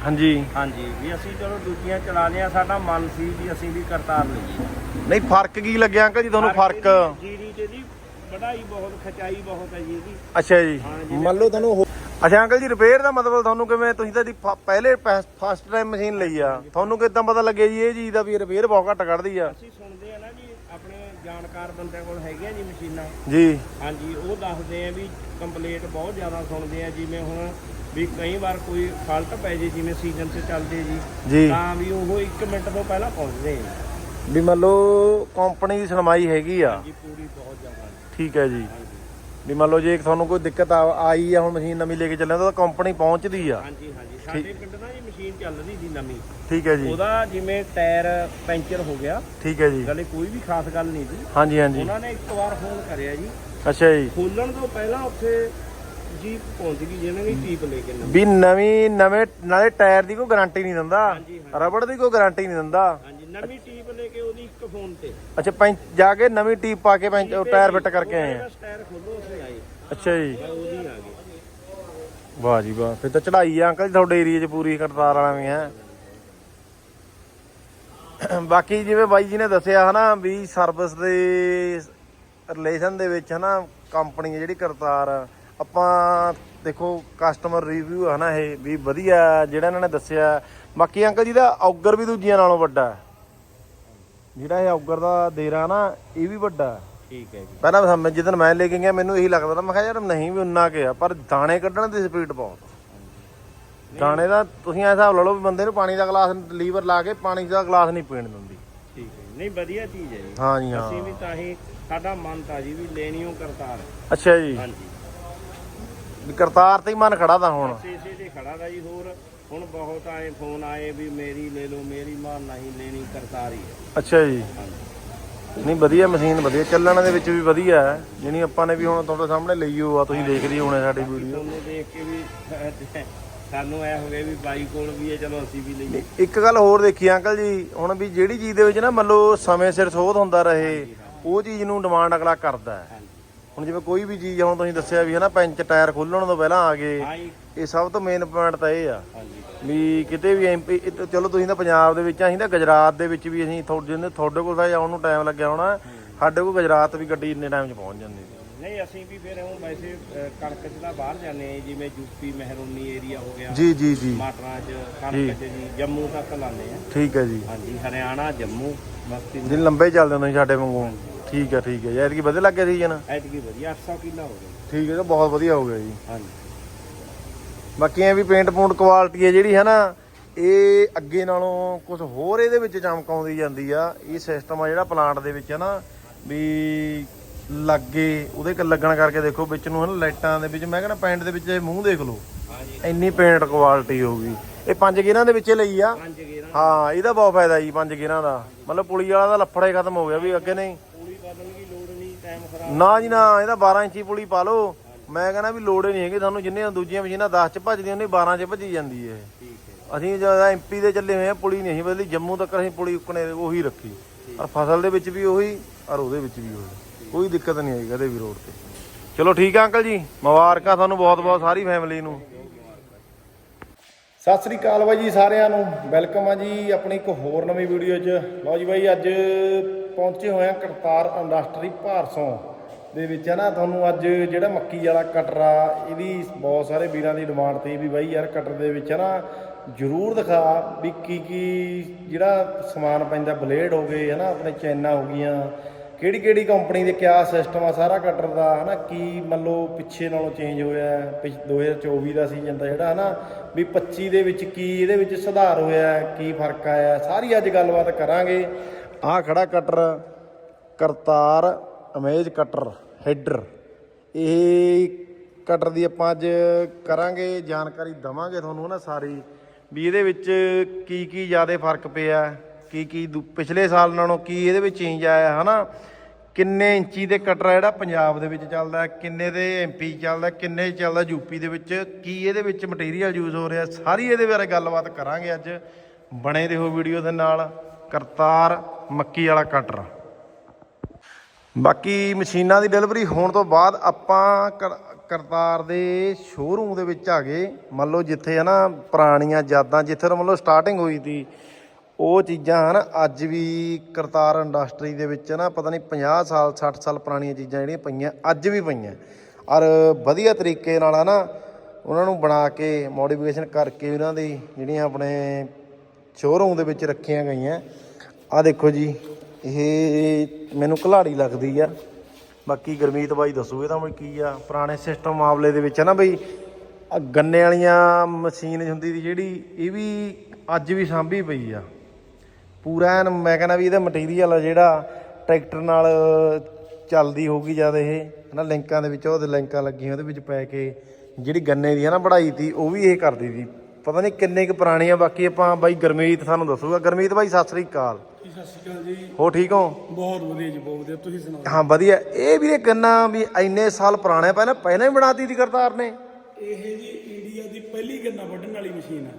ਹਾਂਜੀ। ਹਾਂਜੀ ਵੀ ਅਸੀਂ ਚਲੋ ਦੂਜੀਆਂ ਚਲਾ ਲਿਆ ਸਾਡਾ ਮਨ ਸੀ ਵੀ ਅਸੀਂ ਵੀ ਕਰਤਾਰ ਲਈਏ। ਨਹੀਂ ਫ਼ਰਕ ਕੀ ਲੱਗਿਆ ਅੰਕਲ ਜੀ ਤੁਹਾਨੂੰ? ਫ਼ਰਕ ਜੀਰੀ ਤੇ ਜੀ ਵਢਾਈ ਬਹੁਤ ਖਚਾਈ ਬਹੁਤ ਹੈ ਜੀ ਇਹਦੀ। ਅੱਛਾ ਜੀ। ਮੰਨ ਲਓ ਤੁਹਾਨੂੰ ਉਹ- ਅੱਛਾ ਅੰਕਲ ਜੀ ਰਿਪੇਅਰ ਦਾ ਮਤਲਬ ਤੁਹਾਨੂੰ ਕਿਵੇਂ ਤੁਸੀਂ ਤਾਂ ਦੀ ਫ- ਪਹਿਲੇ ਫਸਟ ਟਾਈਮ ਮਸ਼ੀਨ ਲਈ ਆ। ਤੁਹਾਨੂੰ ਕਿਦਾਂ ਪਤਾ ਲੱਗਿਆ ਜੀ ਇਹ ਚੀਜ਼ ਦਾ ਵੀ ਰਿਪੇਅਰ ਬਹੁਤ ਘੱਟ ਕੱਢਦੀ ਆ? ਅਸੀਂ ਸੁਣਦੇ ਆ ਨਾ ਜੀ ਆਪਣੇ ਜਾਣਕਾਰ ਬੰਦਿਆਂ ਕੋਲ ਹੈਗੀਆਂ ਜੀ ਮਸ਼ੀਨਾਂ। ਜੀ। ਹਾਂਜੀ ਉਹ ਦੱਸਦੇ ਆ ਵੀ ਕੰਪਲੀਟ ਬਹੁਤ ਜ਼ਿਆਦਾ ਸੁਣਦੇ ਆ ਜਿਵੇਂ ਹੁਣ ਵੀ ਕਈ ਵਾਰ ਕੋਈ ਫਾਲਟ ਪੈ ਜੇ ਜਿਵੇਂ ਸੀਜ਼ਨ 'ਚ ਚੱਲਦੇ ਜੀ ਜੀ। ਤਾਂ ਵੀ ਉਹ 1 ਮਿੰਟ ਤੋਂ ਪਹਿਲਾਂ ਪਹੁੰਚਦੇ ਆ। ਵੀ ਮੰਨ ਲਓ ਕੰਪਨੀ ਦੀ ਸੁਣਵਾਈ ਹੈਗੀ ਆ। ਜੀ ਪੂਰੀ ਬਹੁਤ ਜ਼ਿਆਦਾ। ਠੀਕ ਹੈ ਜੀ। ਵੀ ਮੰਨ ਲਓ ਜੇ ਤੁਹਾਨੂੰ ਕੋਈ ਦਿੱਕਤ ਆ- ਆਈ ਆ ਹੁਣ ਮਸ਼ੀਨ ਨਵੀਂ ਲੈ ਕੇ ਚੱਲੇ ਤਾਂ ਕੰਪਨੀ ਪਹੁੰਚਦੀ ਆ। ਹਾਂਜੀ ਹਾਂਜੀ। ਸਾਡੇ ਪਿੰਡ ਨਾ ਜੀ ਮਸ਼ੀਨ ਚੱਲਦੀ ਸੀ ਨਵੀਂ। ਠੀਕ ਹੈ ਜੀ। ਉਹਦਾ ਜਿਵੇਂ ਟਾਇਰ ਪੈਂਚਰ ਹੋ ਗਿਆ ਠੀਕ ਹੈ ਜੀ। ਗਲੇ ਕੋਈ ਵੀ ਖਾਸ ਗੱਲ ਨਹੀਂ ਸੀ ਹਾਂਜੀ ਹਾਂਜੀ। ਉਹਨਾਂ ਨੇ ਇੱਕ ਵਾਰ ਫੋਨ ਕਰਿਆ ਜੀ। ਅੱਛਾ ਜੀ। ਖੋਲਣ ਤੋਂ ਪਹਿਲਾਂ ਉੱਥੇ ਜੀਪ ਪਹੁੰਚ ਗਈ ਜਿਹਨਾਂ ਨੇ ਟੀਪ ਲੈ ਕੇ ਨਵੀਂ। ਵੀ ਨਵੀਂ ਨਵੇਂ ਨਾਲੇ ਟਾਇਰ ਦੀ ਕੋਈ ਗਾਰੰਟੀ ਨਹੀਂ ਦਿੰਦਾ। ਹਾਂਜੀ, ਰਬੜ ਦੀ ਕੋਈ ਗਾਰੰਟੀ ਨਹੀਂ ਦਿੰਦਾ। ਹਾਂਜੀ। ਨਵੀਂ ਟੀਪ ਲੈ ਕੇ ਉਹਦੀ ਇੱਕ ਫੋਨ ਤੇ। ਅੱਛਾ ਪੈਂਚ ਜਾ ਕੇ ਨਵੀਂ ਟੀਪ ਪਾ ਕੇ ਪੈਂਚ ਉਹ ਟਾਇਰ ਫਿੱਟ ਕਰਕੇ ਆਏ ਆ। ਟਾਇਰ ਖੋਲੋ ਉਸੇ ਆਏ। ਅੱਛਾ ਜੀ। ਮੈਂ ਉਹਦੀ ਆ ਗਈ। ਵਾਹ ਜੀ ਵਾਹ ਫਿਰ ਤਾਂ ਚੜਾਈ ਆ ਅੰਕਲ ਜੀ ਤੁਹਾਡੇ ਏਰੀਆ 'ਚ ਪੂਰੀ ਕਰਤਾਰ ਵਾਲਾ ਵੀ ਹੈ। ਬਾਕੀ ਜਿਵੇਂ ਬਾਈ ਜੀ ਨੇ ਦੱਸਿਆ ਹਨਾ ਵੀ ਸਰਵਿਸ ਦੇ ਰਿਲੇਸ਼ਨ ਦੇ ਵਿੱਚ ਹਨਾ ਕੰਪਨੀ ਜਿਹੜੀ ਕਰਤਾਰ ਆਪਾਂ ਦੇਖੋ ਕਸਟਮਰ ਰਿਵਿਊ ਹਨਾ ਇਹ ਵੀ ਵਧੀਆ ਜਿਹੜਾ ਇਹਨਾਂ ਨੇ ਦੱਸਿਆ। ਬਾਕੀ ਅੰਕਲ ਜੀ ਦਾ ਔਗਰ ਵੀ ਦੂਜੀਆਂ ਨਾਲੋਂ ਵੱਡਾ ਹੈ। ਜਿਹੜਾ ਇਹ ਔਗਰ ਦਾ ਦੇਰਾ ਨਾ ਇਹ ਵੀ ਵੱਡਾ ਹੈ। ਠੀਕ ਹੈ ਜੀ। ਪਹਿਲਾਂ ਮੈਂ ਜਦੋਂ ਮੈਂ ਲੈ ਕੇ ਗਿਆ ਮੈਨੂੰ ਇਹੀ ਲੱਗਦਾ ਤਾਂ ਮੈਂ ਕਿਹਾ ਯਾਰ ਨਹੀਂ ਵੀ ਉਨਾ ਕਿ ਆ ਪਰ ਦਾਣੇ ਕੱਢਣ ਦੀ ਸਪੀਡ ਬਹੁਤ ਦਾਣੇ ਦਾ ਤੁਸੀਂ ਐਸਾ ਹਿਸਾਬ ਲਾ ਲਓ ਵੀ ਬੰਦੇ ਨੂੰ ਪਾਣੀ ਦਾ ਗਲਾਸ ਲੀਵਰ ਲਾ ਕੇ ਪਾਣੀ ਦਾ ਗਲਾਸ ਨਹੀਂ ਪੀਣ ਦਿੰਦੀ। ਠੀਕ ਹੈ ਜੀ। ਨਹੀਂ ਵਧੀਆ ਚੀਜ਼ ਹੈ ਜੀ। ਹਾਂ ਜੀ ਹਾਂ। ਅਸੀਂ ਵੀ ਤਾਂ ਹੀ ਸਾਡਾ ਮਨ ਤਾਂ ਜੀ ਵੀ ਲੈਣੀ ਉਹ ਕਰਤਾਰ। ਅੱਛਾ ਜੀ। ਹਾਂਜੀ। ਵੀ ਕਰਤਾਰ ਤੇ ਹੀ ਮਨ ਖੜਾ ਤਾਂ ਹੁਣ। ਇਸੇ ਤੇ ਖੜਾ ਦਾ ਜੀ ਹੋਰ। ਹੁਣ ਬਹੁਤ ਆਏ ਫੋਨ ਆਏ ਵੀ ਮੇਰੀ ਲੈ ਲਓ ਮੇਰੀ ਮਾਂ ਨਹੀਂ ਲੈਣੀ ਕਰਤਾਰ। ਹੀ ਹੈ ਅੱਛਾ ਜੀ। ਨਹੀਂ ਵਧੀਆ ਮਸ਼ੀਨ ਵਧੀਆ। ਚੱਲਣ ਦੇ ਵਿੱਚ ਵੀ ਵਧੀਆ ਹੈ। ਜਿਹਨੀ ਆਪਾਂ ਨੇ ਵੀ ਹੁਣ ਤੁਹਾਡੇ ਸਾਹਮਣੇ ਲਈ ਹੋ ਆ ਤੁਸੀਂ ਦੇਖਦੇ ਹੋਣੇ ਸਾਡੀ ਵੀਡੀਓ। ਤੁਹਾਨੂੰ ਦੇਖ ਕੇ ਵੀ ਸਾਨੂੰ ਐ ਹੋ ਗਿਆ ਵੀ ਬਾਈ ਕੋਲ ਵੀ ਹੈ ਚਲੋ ਅਸੀਂ ਵੀ ਲਈਏ। ਇੱਕ ਗੱਲ ਹੋਰ ਦੇਖੀ ਅੰਕਲ ਜੀ ਹੁਣ ਵੀ ਜਿਹੜੀ ਚੀਜ਼ ਦੇ ਵਿੱਚ ਨਾ ਮੰਨ ਲਓ ਸਮੇਂ ਸਿਰ ਸੋਧ ਹੁੰਦਾ ਰਹੇ ਉਹ ਚੀਜ਼ ਨੂੰ ਡਿਮਾਂਡ ਅਗਲਾ ਕਰਦਾ ਹੈ। ਹਾਂਜੀ। ਹੁਣ ਜਿਵੇਂ ਕੋਈ ਵੀ ਚੀਜ਼ ਆ, ਹੁਣ ਤੁਸੀਂ ਦੱਸਿਆ ਵੀ ਹਨਾ ਪੈਂਚ ਟਾਇਰ ਖੋਲਣ ਤੋਂ ਪਹਿਲਾਂ ਆ ਗਏ। ਹਾਂ ਜੀ। ਇਹ ਸਭ ਤੋਂ ਮੇਨ ਪੁਆਇੰਟ ਤਾਂ ਇਹ ਆ ਵੀ ਕਿਤੇ ਵੀ ਐਮਪੀ ਚਲੋ ਤੁਸੀਂ ਤਾਂ ਪੰਜਾਬ ਦੇ ਵਿੱਚ ਅਸੀਂ ਤਾਂ ਗੁਜਰਾਤ ਦੇ ਵਿੱਚ ਵੀ ਅਸੀਂ ਤੁਹਾਡੇ ਤੁਹਾਡੇ ਕੋਲ ਤਾਂ ਆਉਣ ਨੂੰ ਟਾਈਮ ਲੱਗਿਆ ਹੋਣਾ ਸਾਡੇ ਕੋਲ ਗੁਜਰਾਤ ਵੀ ਗੱਡੀ ਇੰਨੇ ਟਾਈਮ 'ਚ ਪਹੁੰਚ ਜਾਂਦੀ ਸੀ। ਨਹੀਂ ਅਸੀਂ ਵੀ ਫਿਰ ਹੁਣ ਵੈਸੇ ਕਣਕ ਚ ਤਾਂ ਬਾਹਰ ਜਾਂਦੇ ਜਿਵੇਂ ਯੂਪੀ ਮਹਿਰੂਨੀ ਏਰੀਆ ਹੋ ਗਿਆ ਜੀ ਜੀ ਜੀ। ਟਮਾਟਰਾਂ ਚ ਕਣਕ ਚ ਜੀ ਜੰਮੂ ਤੱਕ ਲਾਉਂਦੇ ਆ ਠੀਕ ਹੈ ਜੀ। ਹਾਂਜੀ ਹਰਿਆਣਾ ਜੰਮੂ ਮਸਤੀ ਜਿੰਨ ਲੰਬੇ ਚੱਲਦੇ ਹੁੰਦੇ ਸੀ ਸਾਡੇ ਵਾਂਗੂ। ਠੀਕ ਹੈ ਠੀਕ ਹੈ। ਯਾਰ ਕੀ ਵਧੀਆ ਲੱਗਿਆ ਸੀਜ਼ਨ ਐਤਕੀ ਵਧੀਆ 800 ਕਿੱਲਾ ਹੋ ਗਿਆ। ਠੀਕ ਹੈ ਤਾਂ ਬਹੁਤ ਵਧੀਆ ਹੋ ਗਿਆ ਜੀ। ਹਾਂਜੀ। ਬਾਕੀ ਇਹ ਵੀ ਪੇਂਟ ਪੂੰਟ ਕੁਆਲਿਟੀ ਹੈ ਜਿਹੜੀ ਹੈ ਨਾ ਇਹ ਅੱਗੇ ਨਾਲੋਂ ਕੁਝ ਹੋਰ ਇਹਦੇ ਵਿੱਚ ਚਮਕ ਆਉਂਦੀ ਜਾਂਦੀ ਆ। ਇਹ ਸਿਸਟਮ ਆ ਜਿਹੜਾ ਪਲਾਂਟ ਦੇ ਵਿੱਚ ਹੈ ਨਾ ਵੀ ਲੱਗੇ ਉਹਦੇ ਕ ਲੱਗਣ ਕਰਕੇ ਦੇਖੋ ਵਿੱਚ ਨੂੰ ਹਨ ਲਾਈਟਾਂ ਦੇ ਵਿੱਚ ਮੈਂ ਕਹਿੰਦਾ ਪੈਂਟ ਦੇ ਵਿੱਚ ਇਹ ਮੂੰਹ ਦੇਖ ਲਓ ਹਾਂਜੀ। ਇੰਨੀ ਪੇਂਟ ਕੁਆਲਿਟੀ ਹੋਊਗੀ ਇਹ ਪੰਜ ਗੇਰਾਂ ਦੇ ਵਿੱਚ ਹੀ ਲਈ ਆ। ਹਾਂ ਇਹਦਾ ਬਹੁਤ ਫਾਇਦਾ ਜੀ ਪੰਜ ਗੇਰਾਂ ਦਾ। ਮਤਲਬ ਪੁਲੀ ਵਾਲਾ ਦਾ ਲੱਫੜਾ ਹੀ ਖਤਮ ਹੋ ਗਿਆ ਵੀ ਅੱਗੇ ਨਹੀਂ। ਪੂਰੀ ਬਦਲਣ ਦੀ ਲੋੜ ਨਹੀਂ ਟਾਈਮ ਖਰਾਬ। ਨਾ ਜੀ ਨਾ ਇਹਦਾ 12 ਇੰਚੀ ਪੁਲੀ ਪਾ ਲਓ। ਮੈਂ ਕਹਿੰਦਾ ਵੀ ਲੋੜ ਹੀ ਨਹੀਂ ਹੈਗੀ ਤੁਹਾਨੂੰ ਜਿੰਨੀਆਂ ਦੂਜੀਆਂ ਮਸ਼ੀਨਾਂ 10 ਚ ਭੱਜਦੀਆਂ ਉਹਨੇ 12 ਚ ਭੱਜੀ ਜਾਂਦੀ ਹੈ ਠੀਕ ਹੈ। ਅਸੀਂ ਜਦੋਂ ਐਮਪੀ ਦੇ ਚੱਲੇ ਹੋਏ ਆ ਪੁਲੀ ਨਹੀਂ ਅਸੀਂ ਬਦਲੀ ਜੰਮੂ ਤੱਕ ਅਸੀਂ ਪੁਲੀ ਉੱਕਣੇ ਉਹੀ ਰੱਖੀ। ਔਰ ਫਸਲ ਦੇ ਵਿੱਚ ਵੀ ਉਹੀ ਔਰ ਉਹਦੇ ਵਿੱਚ ਵੀ ਉਹੀ। ਕੋਈ ਦਿੱਕਤ ਨਹੀਂ ਆਈ ਕਦੇ ਵੀ ਰੋਡ ਤੇ। ਚਲੋ ਠੀਕ ਆ ਅੰਕਲ ਜੀ ਮੁਬਾਰਕਾਂ ਤੁਹਾਨੂੰ ਬਹੁਤ ਬਹੁਤ ਸਾਰੀ ਫੈਮਿਲੀ ਨੂੰ। ਸਤਿ ਸ੍ਰੀ ਅਕਾਲ ਬਾਈ ਜੀ ਸਾਰਿਆਂ ਨੂੰ ਵੈਲਕਮ ਆ ਜੀ ਆਪਣੀ ਇੱਕ ਹੋਰ ਨਵੀਂ ਵੀਡੀਓ 'ਚ। ਲਓ ਜੀ ਬਾਈ ਅੱਜ ਪਹੁੰਚੇ ਹੋਏ ਆ ਕਰਤਾਰ ਇੰਡਸਟਰੀ ਭਾਰਸੋਂ। ਦੇ ਵਿੱਚ ਹੈ ਨਾ ਤੁਹਾਨੂੰ ਅੱਜ ਜਿਹੜਾ ਮੱਕੀ ਵਾਲਾ ਕਟਰ ਆ ਇਹਦੀ ਬਹੁਤ ਸਾਰੇ ਵੀਰਾਂ ਦੀ ਡਿਮਾਂਡ ਤੇ ਵੀ ਬਾਈ ਯਾਰ ਕਟਰ ਦੇ ਵਿੱਚ ਹੈ ਨਾ ਜ਼ਰੂਰ ਦਿਖਾ ਵੀ ਕੀ ਕੀ ਜਿਹੜਾ ਸਮਾਨ ਪੈਂਦਾ ਬਲੇਡ ਹੋ ਗਏ ਹੈ ਨਾ ਆਪਣੇ ਚੈਨਾ ਹੋ ਗਈਆਂ ਕਿਹੜੀ ਕਿਹੜੀ ਕੰਪਨੀ ਦੇ ਕਿਆ ਸਿਸਟਮ ਆ ਸਾਰਾ ਕਟਰ ਦਾ ਹਨਾ ਕੀ ਮੰਨ ਲਓ ਪਿੱਛੇ ਨਾਲੋਂ ਚੇਂਜ ਹੋਇਆ ਹੈ, ਪਿਛ- 2024 ਦਾ ਸੀਜ਼ਨ ਦਾ ਜਿਹੜਾ ਹਨਾ ਵੀ 25 ਦੇ ਵਿੱਚ ਕੀ ਇਹਦੇ ਵਿੱਚ ਸੁਧਾਰ ਹੋਇਆ ਕੀ ਫ਼ਰਕ ਆਇਆ ਸਾਰੀ ਅੱਜ ਗੱਲਬਾਤ ਕਰਾਂਗੇ। ਆਹ ਖੜਾ cutter Kartar amaze cutter, header, ਇਹ ਕਟਰ ਦੀ ਆਪਾਂ ਅੱਜ ਕਰਾਂਗੇ, ਜਾਣਕਾਰੀ ਦਵਾਂਗੇ ਤੁਹਾਨੂੰ ਨਾ ਸਾਰੀ, ਵੀ ਇਹਦੇ ਵਿੱਚ ਕੀ ਕੀ ਜ਼ਿਆਦਾ ਫ਼ਰਕ ਪਿਆ, ਕੀ ਕੀ ਦੂ- ਪਿਛਲੇ ਸਾਲ ਨਾਲੋਂ ਕੀ ਇਹਦੇ ਵਿੱਚ ਚੇਂਜ ਆਇਆ ਹਨਾ, ਕਿੰਨੇ ਇੰਚੀ ਦੇ ਕਟਰ ਜਿਹੜਾ ਪੰਜਾਬ ਦੇ ਵਿੱਚ ਚੱਲਦਾ, ਕਿੰਨੇ ਦੇ ਐਮਪੀ ਚੱਲਦਾ, ਕਿੰਨੇ 'ਚ ਚੱਲਦਾ ਯੂਪੀ ਦੇ ਵਿੱਚ, ਕੀ ਇਹਦੇ ਵਿੱਚ ਮਟੀਰੀਅਲ ਯੂਜ਼ ਹੋ ਰਿਹਾ, ਸਾਰੀ ਇਹਦੇ ਬਾਰੇ ਗੱਲਬਾਤ ਕਰਾਂਗੇ ਅੱਜ, ਬਣੇ ਰਹੋ ਵੀਡੀਓ ਦੇ ਨਾਲ, ਕਰਤਾਰ ਮੱਕੀ ਵਾਲਾ ਕਟਰ। ਬਾਕੀ ਮਸ਼ੀਨਾਂ ਦੀ ਡਿਲੀਵਰੀ ਹੋਣ ਤੋਂ ਬਾਅਦ ਆਪਾਂ ਕਰ- ਕਰਤਾਰ ਦੇ ਸ਼ੋਰੂਮ ਦੇ ਵਿੱਚ ਆ ਗਏ। ਮੰਨ ਲਓ ਜਿੱਥੇ ਹੈ ਨਾ ਪੁਰਾਣੀਆਂ ਯਾਦਾਂ, ਜਿੱਥੇ ਤੋਂ ਮੰਨ ਲਓ ਸਟਾਰਟਿੰਗ ਹੋਈ ਸੀ। ਉਹ ਚੀਜ਼ਾਂ ਹਨ, ਅੱਜ ਵੀ ਕਰਤਾਰ ਇੰਡਸਟਰੀ ਦੇ ਵਿੱਚ ਨਾ ਪਤਾ ਨਹੀਂ 50 ਸਾਲ 60 ਸਾਲ ਪੁਰਾਣੀਆਂ ਚੀਜ਼ਾਂ ਜਿਹੜੀਆਂ ਪਈਆਂ, ਅੱਜ ਵੀ ਪਈਆਂ। ਔਰ ਵਧੀਆ ਤਰੀਕੇ ਨਾਲ ਹੈ ਨਾ ਉਹਨਾਂ ਨੂੰ ਬਣਾ ਕੇ ਮੋਡੀਫਿਕੇਸ਼ਨ ਕਰਕੇ ਉਹਨਾਂ ਦੀ ਜਿਹੜੀਆਂ ਆਪਣੇ ਸ਼ੋਰੂਮ ਦੇ ਵਿੱਚ ਰੱਖੀਆਂ ਗਈਆਂ। ਆ ਦੇਖੋ ਜੀ ਇਹ ਮੈਨੂੰ ਘਲਾੜੀ ਲੱਗਦੀ ਆ। ਬਾਕੀ ਗੁਰਮੀਤ ਬਾਈ ਦੱਸੂ ਇਹਦਾ ਮੈਂ ਕੀ ਆ, ਪੁਰਾਣੇ ਸਿਸਟਮ ਮਾਮਲੇ ਦੇ ਵਿੱਚ ਹੈ ਨਾ ਬਈ ਗੰਨੇ ਵਾਲੀਆਂ ਮਸ਼ੀਨ ਹੁੰਦੀ ਸੀ ਜਿਹੜੀ, ਇਹ ਵੀ ਅੱਜ ਵੀ ਸਾਂਭੀ ਪਈ ਆ। ਪੂਰਾ ਐਨ ਮੈਂ ਕਹਿੰਦਾ ਵੀ ਇਹਦਾ ਮਟੀਰੀਅਲ ਆ ਜਿਹੜਾ ਟਰੈਕਟਰ ਨਾਲ ਚੱਲਦੀ ਹੋਊਗੀ ਜਦ ਇਹ, ਹਨਾ, ਲਿੰਕਾਂ ਦੇ ਵਿੱਚ, ਉਹਦੇ ਲਿੰਕਾਂ ਲੱਗੀਆਂ, ਉਹਦੇ ਵਿੱਚ ਪੈ ਕੇ ਜਿਹੜੀ ਗੰਨੇ ਦੀ ਹੈ ਨਾ ਬੜਾਈ ਤੀ, ਉਹ ਵੀ ਇਹ ਕਰਦੀ ਸੀ। ਪਤਾ ਨਹੀਂ ਕਿੰਨੇ ਕੁ ਪੁਰਾਣੇ ਆ ਬਾਕੀ ਆਪਾਂ ਬਾਈ ਗਰਮੀਤ ਸਾਨੂੰ ਦੱਸੂਗਾ। ਗਰਮੀਤ ਬਾਈ, ਸਤਿ ਸ੍ਰੀ ਅਕਾਲ। ਸਤਿ ਸ਼੍ਰੀ ਅਕਾਲ ਜੀ। ਹੋ ਠੀਕ ਹੋ? ਬਹੁਤ ਵਧੀਆ ਜੀ ਬਹੁਤ ਵਧੀਆ। ਤੁਸੀਂ ਸੁਣਾਓ? ਹਾਂ ਵਧੀਆ। ਇਹ ਵੀਰੇ ਗੰਨਾ ਵੀ ਇੰਨੇ ਸਾਲ ਪੁਰਾਣਾ ਪਹਿਲਾਂ ਪਹਿਲਾਂ ਹੀ ਬਣਾਤੀ ਦੀ ਕਰਤਾਰ ਨੇ। ਇਹ ਜੀ ਇੰਡੀਆ ਦੀ ਪਹਿਲੀ ਗੰਨਾ ਵੱਢਣ ਵਾਲੀ ਮਸ਼ੀਨ ਹੈ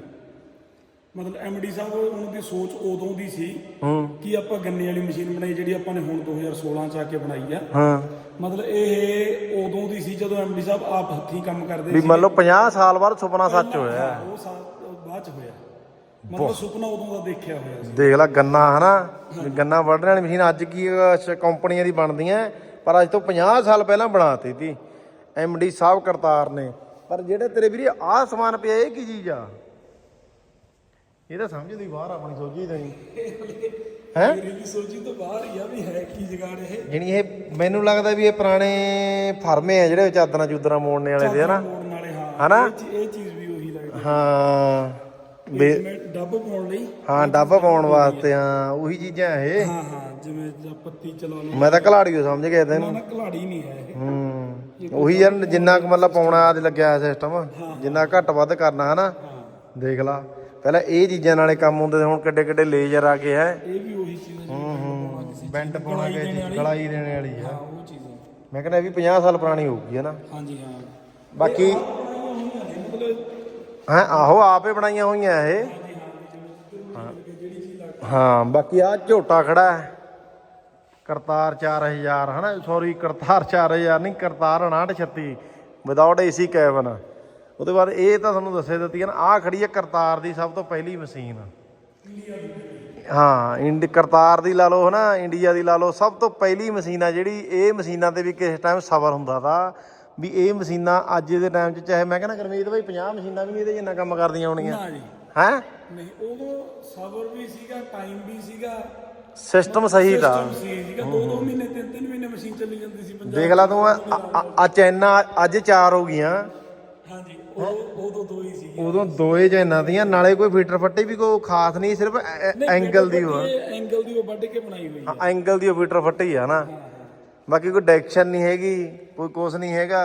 ਮਤਲਬ ਐਮਡੀ ਸਾਹਿਬ ਉਹਨਾਂ ਦੀ ਸੋਚ ਉਦੋਂ ਦੀ ਸੀ ਕਿ ਆਪਾਂ ਗੰਨੇ ਵਾਲੀ ਮਸ਼ੀਨ ਬਣਾਈ ਜਿਹੜੀ ਆਪਾਂ ਨੇ ਹੁਣ 2016 ਚ ਆ ਕੇ ਬਣਾਈ ਆ। ਹਾਂ। ਮਤਲਬ ਇਹ ਉਦੋਂ ਦੀ ਸੀ ਜਦੋਂ ਐਮਡੀ ਸਾਹਿਬ ਆਪ ਹੱਥੀਂ ਕੰਮ ਕਰਦੇ ਵੀ ਮੰਨ ਲਓ 50 ਸਾਲ ਬਾਅਦ ਸੁਪਨਾ ਸੱਚ ਹੋਇਆ। ਉਹ ਸਾਲ ਬਾਅਦ ਚ ਹੋਇਆ। ਮਤਲਬ ਸੁਪਨਾ ਉਦੋਂ ਦਾ ਦੇਖਿਆ ਹੋਇਆ ਸੀ। ਦੇਖ ਲੈ ਗੰਨਾ ਹਨਾ? ਗੰਨਾ ਵੱਢਣ ਵਾਲੀ ਮਸ਼ੀਨ ਅੱਜ ਕੀ ਸ਼- ਕੰਪਨੀਆਂ ਦੀ ਬਣਦੀਆਂ ਪਰ ਅੱਜ ਤੋਂ 50 ਸਾਲ ਪਹਿਲਾਂ ਬਣਾਤੀ ਤੀ। ਐਮਡੀ ਸਾਹਿਬ ਕਰਤਾਰ ਨੇ। ਪਰ ਜਿਹੜੇ ਤੇਰੇ ਵੀਰੇ ਆਹ ਸਮਾਨ ਪਿਆ ਇਹ ਕੀ ਚੀਜ਼ ਆ? ਇਹ ਤਾਂ ਸਮਝਦੀ ਬਾਹਰ ਆਪਣੀ ਸੋਝੀ ਤੋਂ ਹੀ। ਹੈ? ਮੇਰੀ ਵੀ ਸੋਚੀ ਤੋਂ ਬਾਹਰ ਹੀ ਆ ਵੀ ਹੈ ਕੀ ਜਗਾੜ ਇਹ। ਜਿਹੜੀ ਇਹ ਮੈਨੂੰ ਲੱਗਦਾ ਵੀ ਇਹ ਪੁਰਾਣੇ ਫਰਮੇ ਆ ਜਿਹੜੇ ਚਾਦਰਾਂ ਚੂਦਰਾਂ ਮੋੜਨੇ ਵਾਲੇ ਦੇ ਹਨਾ? ਹਨਾ? ਇਹ ਚੀਜ਼ ਵੀ ਉਹੀ ਲੱਗਦੀ। ਹਾਂ। ਬੇ ਜਿਵੇਂ ਡੱਬ ਪਾਉਣ ਲਈ। ਹਾਂ ਡੱਬਾ ਪਾਉਣ ਵਾਸਤੇ ਹਾਂ ਉਹੀ ਚੀਜ਼ਾਂ ਇਹ। ਹਾਂ ਹਾਂ ਜਿਵੇਂ ਜਾਂ ਪੱਤੀ ਚਲਾ ਲਓ। ਮੈਂ ਤਾਂ ਘਲਾੜੀਓ ਸਮਝ ਗਿਆ ਨਾ ਤੈਨੂੰ। ਨਾ ਕਲਾੜੀ ਨਹੀਂ ਹੈ ਇਹ। ਹੂੰ ਉਹੀ ਯਾਰ ਜਿੰਨਾ ਕੁ ਮਤਲਬ ਪਾਉਣਾ ਆਦ ਲੱਗਿਆ ਸਿਸਟਮ ਜਿੰਨਾ ਘੱਟ ਵੱਧ ਕਰਨਾ ਹਨਾ? ਦੇਖ ਲਾ ਪਹਿਲਾਂ ਇਹ ਚੀਜ਼ਾਂ ਨਾਲੇ ਕੰਮ ਹੁੰਦੇ ਸੀ ਹੁਣ ਕਿੱਡੇ ਕਿੱਡੇ ਲੇਜ਼ਰ ਆ ਗਏ ਹੈ। ਇਹ ਵੀ ਉਹੀ ਚੀਜ਼ ਹੈ ਜਿਹੜੀ ਪਾਉਣਾ ਕਿਸੇ ਬੈਂਡ ਪਾਉਣਾ ਗਲਾਈ ਕਿ ਦੇਣ ਵਾਲੀ। ਗਲਾਈ ਦੇਣੇ ਵਾਲੀ ਆ ਹਾਂ ਉਹ ਚੀਜ਼ ਹੈ। ਮੈਂ ਕਹਿੰਦਾ ਇਹ ਵੀ 50 ਸਾਲ ਪੁਰਾਣੀ ਹੋਊਗੀ ਹਨਾ? ਹਾਂਜੀ ਹਾਂ। ਬਾਕੀ ਮਤਲਬ ਹਾਂ? ਆਹੋ, ਆਪੇ ਬਣਾਈਆਂ ਹੋਈਆਂ ਇਹ। ਹਾਂ। ਹਾਂ ਬਾਕੀ ਆ ਝੋਟਾ ਖੜਾ ਹੈ। ਕਰਤਾਰ 4000 ਹਨਾ? ਸੌਰੀ ਕਰਤਾਰ 4000 ਨਹੀਂ, ਕਰਤਾਰ 5936 ਵਿਦਆਊਟ ਏਸੀ ਕੈਬਨ। ਉਹਦੇ ਬਾਅਦ ਇਹ ਤਾਂ ਤੁਹਾਨੂੰ ਦੱਸੇ ਦਿੱਤੀ ਹੈ ਨਾ ਆ ਖੜੀ ਹੈ ਕਰਤਾਰ ਦੀ ਸਭ ਤੋਂ ਪਹਿਲੀ ਮਸ਼ੀਨ। ਹਾਂ, ਇੰਡ, ਕਰਤਾਰ ਦੀ ਲਾ ਲਓ, ਹਨਾ? ਇੰਡੀਆ ਦੀ ਲਾ ਲਓ, ਸਭ ਤੋਂ ਪਹਿਲੀ ਮਸ਼ੀਨ ਆ ਜਿਹੜੀ, ਇਹ ਮਸ਼ੀਨਾਂ ਤੇ ਵੀ ਕਿਸੇ ਟਾਈਮ ਸਬਰ ਹੁੰਦਾ ਤਾ। ਵੀ ਇਹ ਮਸ਼ੀਨਾਂ ਅੱਜ ਦੇ ਟਾਈਮ 'ਚ ਚਾਹੇ ਮੈਂ ਕਹਿੰਦਾ ਗੁਰਮੀਤ ਭਾਈ 50 ਮਸ਼ੀਨਾਂ ਵੀ ਨਹੀਂ ਇਹਦੇ ਜਿੰਨਾ ਕੰਮ ਕਰਦੀਆਂ ਹੋਣਗੀਆਂ। ਨਾ ਜੀ। ਹੈ? ਨਹੀਂ ਉਦੋਂ ਸਬਰ ਵੀ ਸੀਗਾ ਟਾਈਮ ਵੀ ਸੀਗਾ। ਸਿਸਟਮ ਸਹੀ ਦਾ ਸਿਸਟਮ ਸੀ ਸੀਗਾ। ਦੋ ਦੋ ਮਹੀਨੇ ਤਿੰਨ ਤਿੰਨ ਮਹੀਨੇ ਮਸ਼ੀਨ ਚੱਲੀ ਜਾਂਦੀ ਸੀ ਪੰਜਾਬ ਦੇਖ ਲਾ ਤੂੰ ਆ ਚੈਨਾ ਅੱਜ ਚਾਰ ਹੋ ਗਈਆਂ। ਹਾਂਜੀ ਉਹ ਉਦੋਂ ਦੋ ਹੀ ਸੀਗੇ ਉਦੋਂ ਦੋਏ ਚੈਨਾ ਦੀਆਂ ਨਾਲੇ ਕੋਈ ਫੀਟਰ ਫੱਟੇ ਵੀ ਕੋਈ ਖਾਸ ਨਹੀਂ ਸਿਰਫ ਐਂਗਲ ਦੀ ਉਹ ਐਂਗਲ ਦੀ ਉਹ ਵੱਢ ਕੇ ਬਣਾਈ ਹੋਈ ਹੈ ਐਂਗਲ ਦੀ ਉਹ ਫੀਟਰ ਫੱਟੀ ਆ ਨਾ। ਬਾਕੀ ਕੋਈ ਡਾਇਰੈਕਸ਼ਨ ਨਹੀਂ ਹੈਗੀ ਕੋਈ ਕੁਛ ਨਹੀਂ ਹੈਗਾ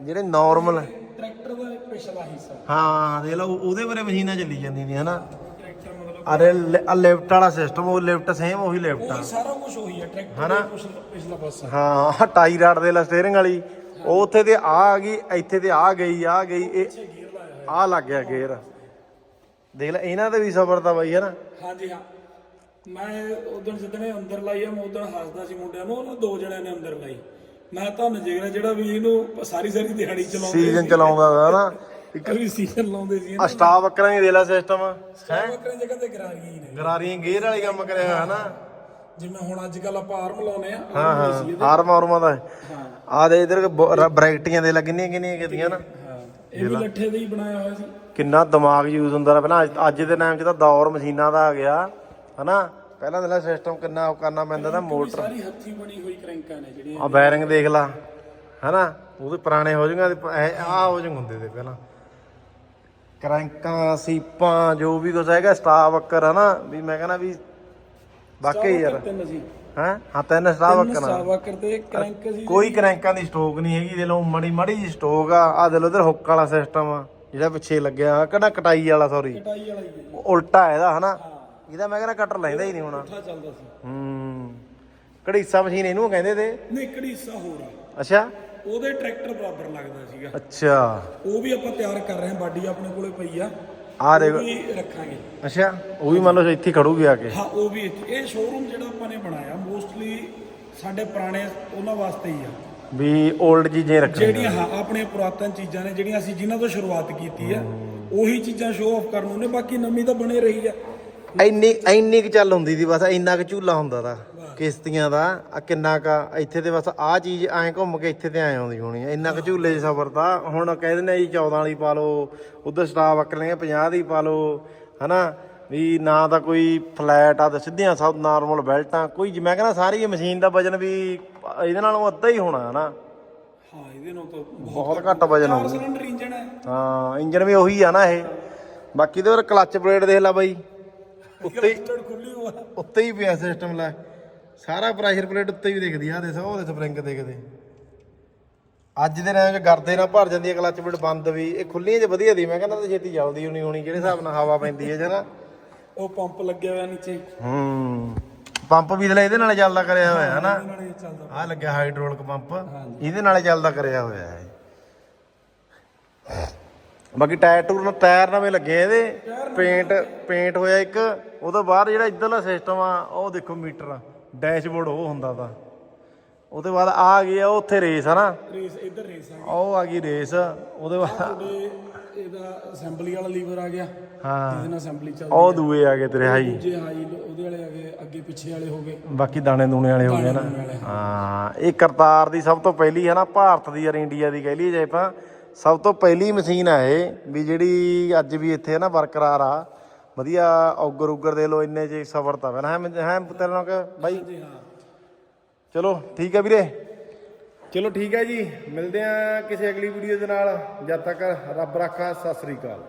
ਜਿਹੜੇ ਨਾਰਮਲ ਟਰੈਕਟਰ ਦਾ ਪਿਛਲਾ ਹਿੱਸਾ। ਹਾਂ ਦੇਖ ਲਓ ਉਹਦੇ ਬਾਰੇ ਮਸ਼ੀਨਾਂ ਚੱਲੀ ਜਾਂਦੀਆਂ ਨੇ ਹਨਾ? ਟਰੈਕਟਰ ਮਤਲਬ ਅਰੇ ਲਿਫਟ ਵਾਲਾ ਸਿਸਟਮ ਉਹ ਲਿਫਟ ਸੇਮ ਉਹੀ ਲਿਫਟ ਆ। ਉਹ ਸਾਰਾ ਕੁਝ ਉਹੀ ਹੈ ਟਰੈਕਟਰ ਹਨਾ? ਦਾ ਪਿਛਲਾ ਪਿਛਲਾ ਪਾਸਾ। ਹਾਂ ਟਾਈ ਰਾਡ ਦੇ ਲਾ ਸਟੀਅਰਿੰਗ ਵਾਲੀ ਉਹ ਉੱਥੇ ਤੇ ਆ ਆ ਗਈ ਇੱਥੇ ਤੇ ਆ ਗਈ ਆ ਗਈ ਇਹ ਆ ਲੱਗ ਗਿਆ ਗੇਅਰ ਦੇਖ ਲੈ ਇਹਨਾਂ ਤੇ ਵੀ ਸਬਰ ਤਾਂ ਬਾਈ ਹੈ ਨਾ ਹਾਂਜੀ ਹਾਂ। ਮੈਂ ਉਦੋਂ ਜਿੱਦਣੇ ਅੰਦਰ ਲਾਈ ਆ ਮੈਂ ਉਦੋਂ ਹੱਸਦਾ ਸੀ ਮੁੰਡਿਆਂ ਨੂੰ ਉਹਨਾਂ ਦੋ ਜਣਿਆਂ ਨੇ ਅੰਦਰ ਲਾਈ। ਮੈਂ ਤਾਂ ਨਜੇਰਾ ਜਿਹੜਾ ਵੀ ਇਹਨੂੰ ਸਾਰੀ ਸਾਰੀ ਦਿਹਾੜੀ ਚਲਾਉਂਦੇ ਸੀਜ਼ਨ ਚਲਾਉਂਦਾ ਵਾ ਨਾ ਇੱਕ ਵੀ ਸੀਜ਼ਨ ਲਾਉਂਦੇ ਸੀ ਆ ਸਟਾਫ ਅੱਕਰਾਂ ਹੀ ਦੇ ਲਾ ਸਿਸਟਮ ਹੈ? ਬੱਕਰੇ ਜਗ੍ਹਾ ਤੇ ਗਰਾਰੀਆਂ ਹੀ ਨੇ। ਗਰਾਰੀਆਂ ਗੇਅਰ ਵਾਲੀ ਕੰਮ ਕਰਿਆ ਹੋਇਆ ਨਾ ਜਿਵੇਂ ਹੁਣ ਅੱਜ ਕੱਲ ਆਪਾਂ ਆਰਮ ਲਾਉਨੇ ਆ ਹਾਂ ਆਰਮ ਹਾਂ ਹਾਰਮ ਹਾਰਮਾਂ ਦਾ। ਆ ਦੇ ਇਧਰ ਬ੍ਰੈਕਟੀਆਂ ਦੇ ਲੱਗਣੀਆਂ ਕਿੰਨੀਆਂ ਕਿੰਨੀਆਂ ਨਾ ਹਾਂ। ਇਹ ਵੀ ਲੱਠੇ ਦਾ ਹੀ ਬਣਾਇਆ ਹੋਇਆ ਸੀ। ਕਿੰਨਾ ਦਿਮਾਗ ਯੂਜ਼ ਹੁੰਦਾ ਪਹਿਲਾਂ ਅੱਜ ਦੇ ਟਾਈਮ 'ਚ ਤਾਂ ਦੌਰ ਮਸ਼ੀਨਾਂ ਦਾ ਆ ਗਿਆ। ਹਨਾ? ਪਹਿਲਾਂ ਦੇ ਸਿਸਟਮ ਕਿੰਨਾ ਉਹ ਕਰਨਾ ਪੈਂਦਾ ਤਾਂ ਮੋਟਰ। ਸਾਰੀ ਹੱਥੀ ਬਣੀ ਹੋਈ ਕ੍ਰੈਂਕਾਂ ਨੇ ਜਿਹੜੀਆਂ ਆ ਬੈਰਿੰਗ ਦੇਖ ਲਾ ਹਨਾ? ਉਹਦੇ ਪੁਰਾਣੇ ਹੋ ਜੂਗਾ ਆ ਹੋ ਜੂਗ ਹੁੰਦੇ ਤੇ ਪਹਿਲਾਂ। ਕਰੰਕਾਂ ਸੀਪਾਂ ਜੋ ਵੀ ਕੁਝ ਹੈਗਾ ਸਟਾਫ ਅੱਕਰ ਹਨਾ? ਵੀ ਮੈਂ ਕਹਿੰਦਾ ਵੀ ਵਾਕਈ ਯਾਰ। ਹੈ? ਹਾਂ ਤਿੰਨ ਅੱਕਰ ਸਾਵਾ ਕਰਦੇ ਕ੍ਰੈਂਕ ਸੀ ਕੋਈ ਕਰੰਕਾਂ ਦੀ ਸਟੋਕ ਨਹੀਂ ਹੈਗੀ ਦੇ ਲੋ ਮੜੀ ਮੜੀ ਜੀ ਸਟੋਕ ਆ। ਆ ਦੇ ਲੋ ਇਧਰ ਹੁੱਕ ਵਾਲਾ ਸਿਸਟਮ ਆ ਜਿਹੜਾ ਪਿੱਛੇ ਲੱਗਿਆ ਕਹਿੰਦਾ ਕਟਾਈ ਵਾਲਾ ਸੌਰੀ ਕਟਾਈ ਵਾਲਾ ਹੀ ਹੈ ਉਲਟਾ ਇਹਦਾ ਹਨਾ? ਇਹਦਾ ਮੈਂ ਕਹਿੰਦਾ ਕਟਰ ਲੈਂਦਾ ਹੀ ਨਹੀਂ ਹੋਣਾ। ਪੁੱਠਾ ਚੱਲਦਾ ਸੀ। ਹੂੰ। ਘੜੀਸਾ ਮਸ਼ੀਨ ਇਹਨੂੰ ਕਹਿੰਦੇ ਤੇ? ਨਹੀਂ ਇੱਕ ਹਿੱਸਾ ਹੋਰ ਆ। ਅੱਛਾ। ਉਹਦੇ ਟਰੈਕਟਰ ਬਰਾਬਰ ਲੱਗਦਾ ਸੀਗਾ। ਅੱਛਾ। ਉਹ ਵੀ ਆਪਾਂ ਤਿਆਰ ਕਰ ਰਹੇ ਹਾਂ ਬਾਡੀ ਆਪਣੇ ਕੋਲੇ ਪਈ ਆ। ਆ ਉਹ ਵੀ ਰੱਖਾਂਗੇ। ਅੱਛਾ ਉਹ ਵੀ ਮੰਨ ਲਓ ਇੱਥੇ ਹੀ ਖੜੂਗੀ ਆ ਕੇ। ਹਾਂ ਉਹ ਵੀ ਇੱਥੇ। ਇਹ ਸ਼ੋਰੂਮ ਜਿਹੜਾ ਆਪਾਂ ਨੇ ਬਣਾਇਆ ਮੋਸਟਲੀ ਸਾਡੇ ਪੁਰਾਣੇ ਉਹਨਾਂ ਵਾਸਤੇ ਹੀ ਆ। ਵੀ 올ਡ ਚੀਜ਼ਾਂ ਰੱਖਣੀਆਂ। ਜਿਹੜੀਆਂ ਹਾਂ ਆਪਣੇ ਪੁਰਾਤਨ ਚੀਜ਼ਾਂ ਨੇ ਜਿਹੜੀਆਂ ਅਸੀਂ ਜਿਨ੍ਹਾਂ ਤੋਂ ਸ਼ੁਰੂਆਤ ਕੀਤੀ ਆ ਉਹੀ ਚੀਜ਼ਾਂ ਸ਼ੋਅ ਆਫ ਕਰਨ ਉਹਨੇ ਬਾਕੀ ਨਵੀਂ ਤਾਂ ਬਣੇ ਰਹੀ ਆ। ਇੰਨੀ ਇੰਨੀ ਕੁ ਚੱਲ ਹੁੰਦੀ ਸੀ ਬਸ ਇੰਨਾ ਕੁ ਝੂਲਾ ਹੁੰਦਾ ਦਾ ਕਿਸ਼ਤੀਆਂ ਦਾ ਆ ਕਿੰਨਾ ਕਾ ਇੱਥੇ ਤੇ ਬਸ ਆ ਚੀਜ਼ ਐਂ ਘੁੰਮ ਕੇ ਇੱਥੇ ਤੇ ਐਂ ਆਉਂਦੀ ਹੋਣੀ ਆ। ਇੰਨਾ ਕੁ ਝੂਲੇ 'ਚ ਸਫ਼ਰ ਦਾ ਹੁਣ ਕਹਿ ਦਿੰਦੇ ਆ ਜੀ 14 ਵਾਲੀ ਪਾ ਲਓ ਉਧਰ ਸਟਾਫ ਅਕਲੇ 50 ਦੀ ਪਾ ਲਓ ਹਨਾ? ਵੀ ਨਾ ਤਾਂ ਕੋਈ ਫਲੈਟ ਆ ਤੇ ਸਿੱਧੀਆਂ ਸਭ ਨਾਰਮਲ ਬੈਲਟਾਂ ਕੋਈ ਜ- ਮੈਂ ਕਹਿੰਦਾ ਸਾਰੀ ਇਹ ਮਸ਼ੀਨ ਦਾ ਵਜਨ ਵੀ ਇਹਦੇ ਨਾਲੋਂ ਅੱਧਾ ਹੀ ਹੋਣਾ ਹਨਾ? ਹਾਂ ਇਹਦੇ ਨਾਲ ਤਾਂ ਬਹੁਤ ਘੱਟ ਵਜਨ ਹੋਊ ਸਿਲੰਡਰ ਹੈ। ਹਾਂ ਇੰਜਨ ਵੀ ਉਹੀ ਆ ਨਾ ਇਹ। ਬਾਕੀ ਤੇ ਹੋਰ ਕਲੱਚ ਪਲੇਟ ਦੇਖ ਲੈ ਬਾਈ। ਉੱਤੇ ਹੀ ਖੁੱਲੀ ਹੋਆ। ਉੱਤੇ ਹੀ ਪਿਆ ਸਿਸਟਮ ਲੈ। ਸਾਰਾ ਪ੍ਰੈਸ਼ਰ ਪਲੇਟ ਉੱਤੇ ਵੀ ਦਿਖਦੀ ਆ ਦੇਖ ਉਹ ਦੇ ਸਪਰਿੰਗ ਦੇਖਦੇ ਅੱਜ ਦੇ ਟਾਈਮ 'ਚ ਗਰਦੇ ਨਾਲ ਭਰ ਜਾਂਦੀ ਹੈ ਕਲੱਚ ਪਲੇਟ ਬੰਦ ਵੀ। ਇਹ ਖੁੱਲੀਆਂ 'ਚ ਵਧੀਆ ਦੀ ਮੈਂ ਕਹਿੰਦਾ ਤਾਂ ਛੇਤੀ ਚੱਲਦੀ ਹੋਣੀ ਹੋਣੀ ਜਿਹੜੇ ਹਿਸਾਬ ਨਾਲ ਹਵਾ ਪੈਂਦੀ ਹੈ ਜਨਾ ਉਹ ਪੰਪ ਲੱਗਿਆ ਹੋਇਆ ਨੀਚੇ। ਹੂੰ। ਪੰਪ ਵੀ ਇਹਦੇ ਇਹਦੇ ਨਾਲ ਚੱਲਦਾ ਕਰਿਆ ਹੋਇਆ ਇਹ ਚੱਲਦਾ। ਆਹ ਲੱਗਿਆ ਹਾਈਡ੍ਰੋਲਿਕ ਪੰਪ ਇਹਦੇ ਨਾਲ ਚੱਲਦਾ ਕਰਿਆ ਹੋਇਆ ਹੈ ਬਾਕੀ ਟਾਇਰ ਟੂਰ ਨਾਲ ਟਾਇਰ ਨਵੇਂ ਲੱਗੇ ਆ ਇਹਦੇ। ਪੇਂਟ ਪੇਂਟ ਹੋਇਆ ਇੱਕ। ਉਹ ਤੋਂ ਬਾਅਦ ਜਿਹੜਾ ਇੱਧਰਲਾ ਸਿਸਟਮ ਆ ਉਹ ਦੇਖੋ ਮੀਟਰ ਡੈਸ਼ਬੋਰਡ ਉਹ ਹੁੰਦਾ ਤਾਂ। ਉਹਦੇ ਬਾਅਦ ਆ ਗਈ ਆ ਉੱਥੇ ਰੇਸ ਹਨਾ ਰੇਸ ਇੱਧਰ ਰੇਸ ਆ ਉਹ ਆ ਗਈ ਰੇਸ ਉਹਦੇ ਬਾਅਦ ਤੁਹਾਡੇ ਇਹਦਾ ਅਸੈਂਬਲੀ ਵਾਲਾ ਲੀਵਰ ਆ ਗਿਆ। ਹਾਂ। ਜਿਹਦੇ ਨਾਲ ਅਸੈਂਬਲੀ ਚੱਲਦੀ ਉਹ ਦੂਏ ਆ ਗਏ ਤੇਰੇ ਹਾਈ। ਦੂਜੇ ਹਾਈ ਉਹਦੇ ਵਾਲੇ ਆ ਗਏ ਅੱਗੇ ਪਿੱਛੇ ਵਾਲੇ ਹੋ ਗਏ। ਬਾਕੀ ਦਾਣੇ ਦੂਣੇ ਵਾਲੇ ਹੋ ਗਏ ਨਾ। ਹਾਂ ਇਹ ਕਰਤਾਰ ਦੀ ਸਭ ਤੋਂ ਪਹਿਲੀ ਹੈ ਨਾ ਭਾਰਤ ਦੀ ਔਰ ਇੰਡੀਆ ਦੀ ਕਹਿ ਲਈਏ ਜੇ ਆਪਾਂ। ਸਭ ਤੋਂ ਪਹਿਲੀ ਮਸ਼ੀਨ ਆ ਇਹ ਵੀ ਜਿਹੜੀ ਅੱਜ ਵੀ ਇੱਥੇ ਨਾ ਬਰਕਰਾਰ ਆ। ਵਧੀਆ ਔਗਰ ਉਗਰ ਦੇ ਲੋ ਇੰਨੇ ਚ ਸਬਰ ਤਾਂ ਹੈ ਹੈ ਤੇਰੇ ਨਾਲ ਕਿ ਬਾਈ ਚਲੋ ਠੀਕ ਹੈ ਵੀਰੇ। ਚਲੋ ਠੀਕ ਹੈ ਜੀ। ਮਿਲਦੇ ਆ ਕਿਸੇ ਅਗਲੀ ਵੀਡੀਓ ਦੇ ਨਾਲ। ਜਦ ਤੱਕ ਰੱਬ ਰਾਖਾ ਸਤਿ ਸ੍ਰੀ ਅਕਾਲ।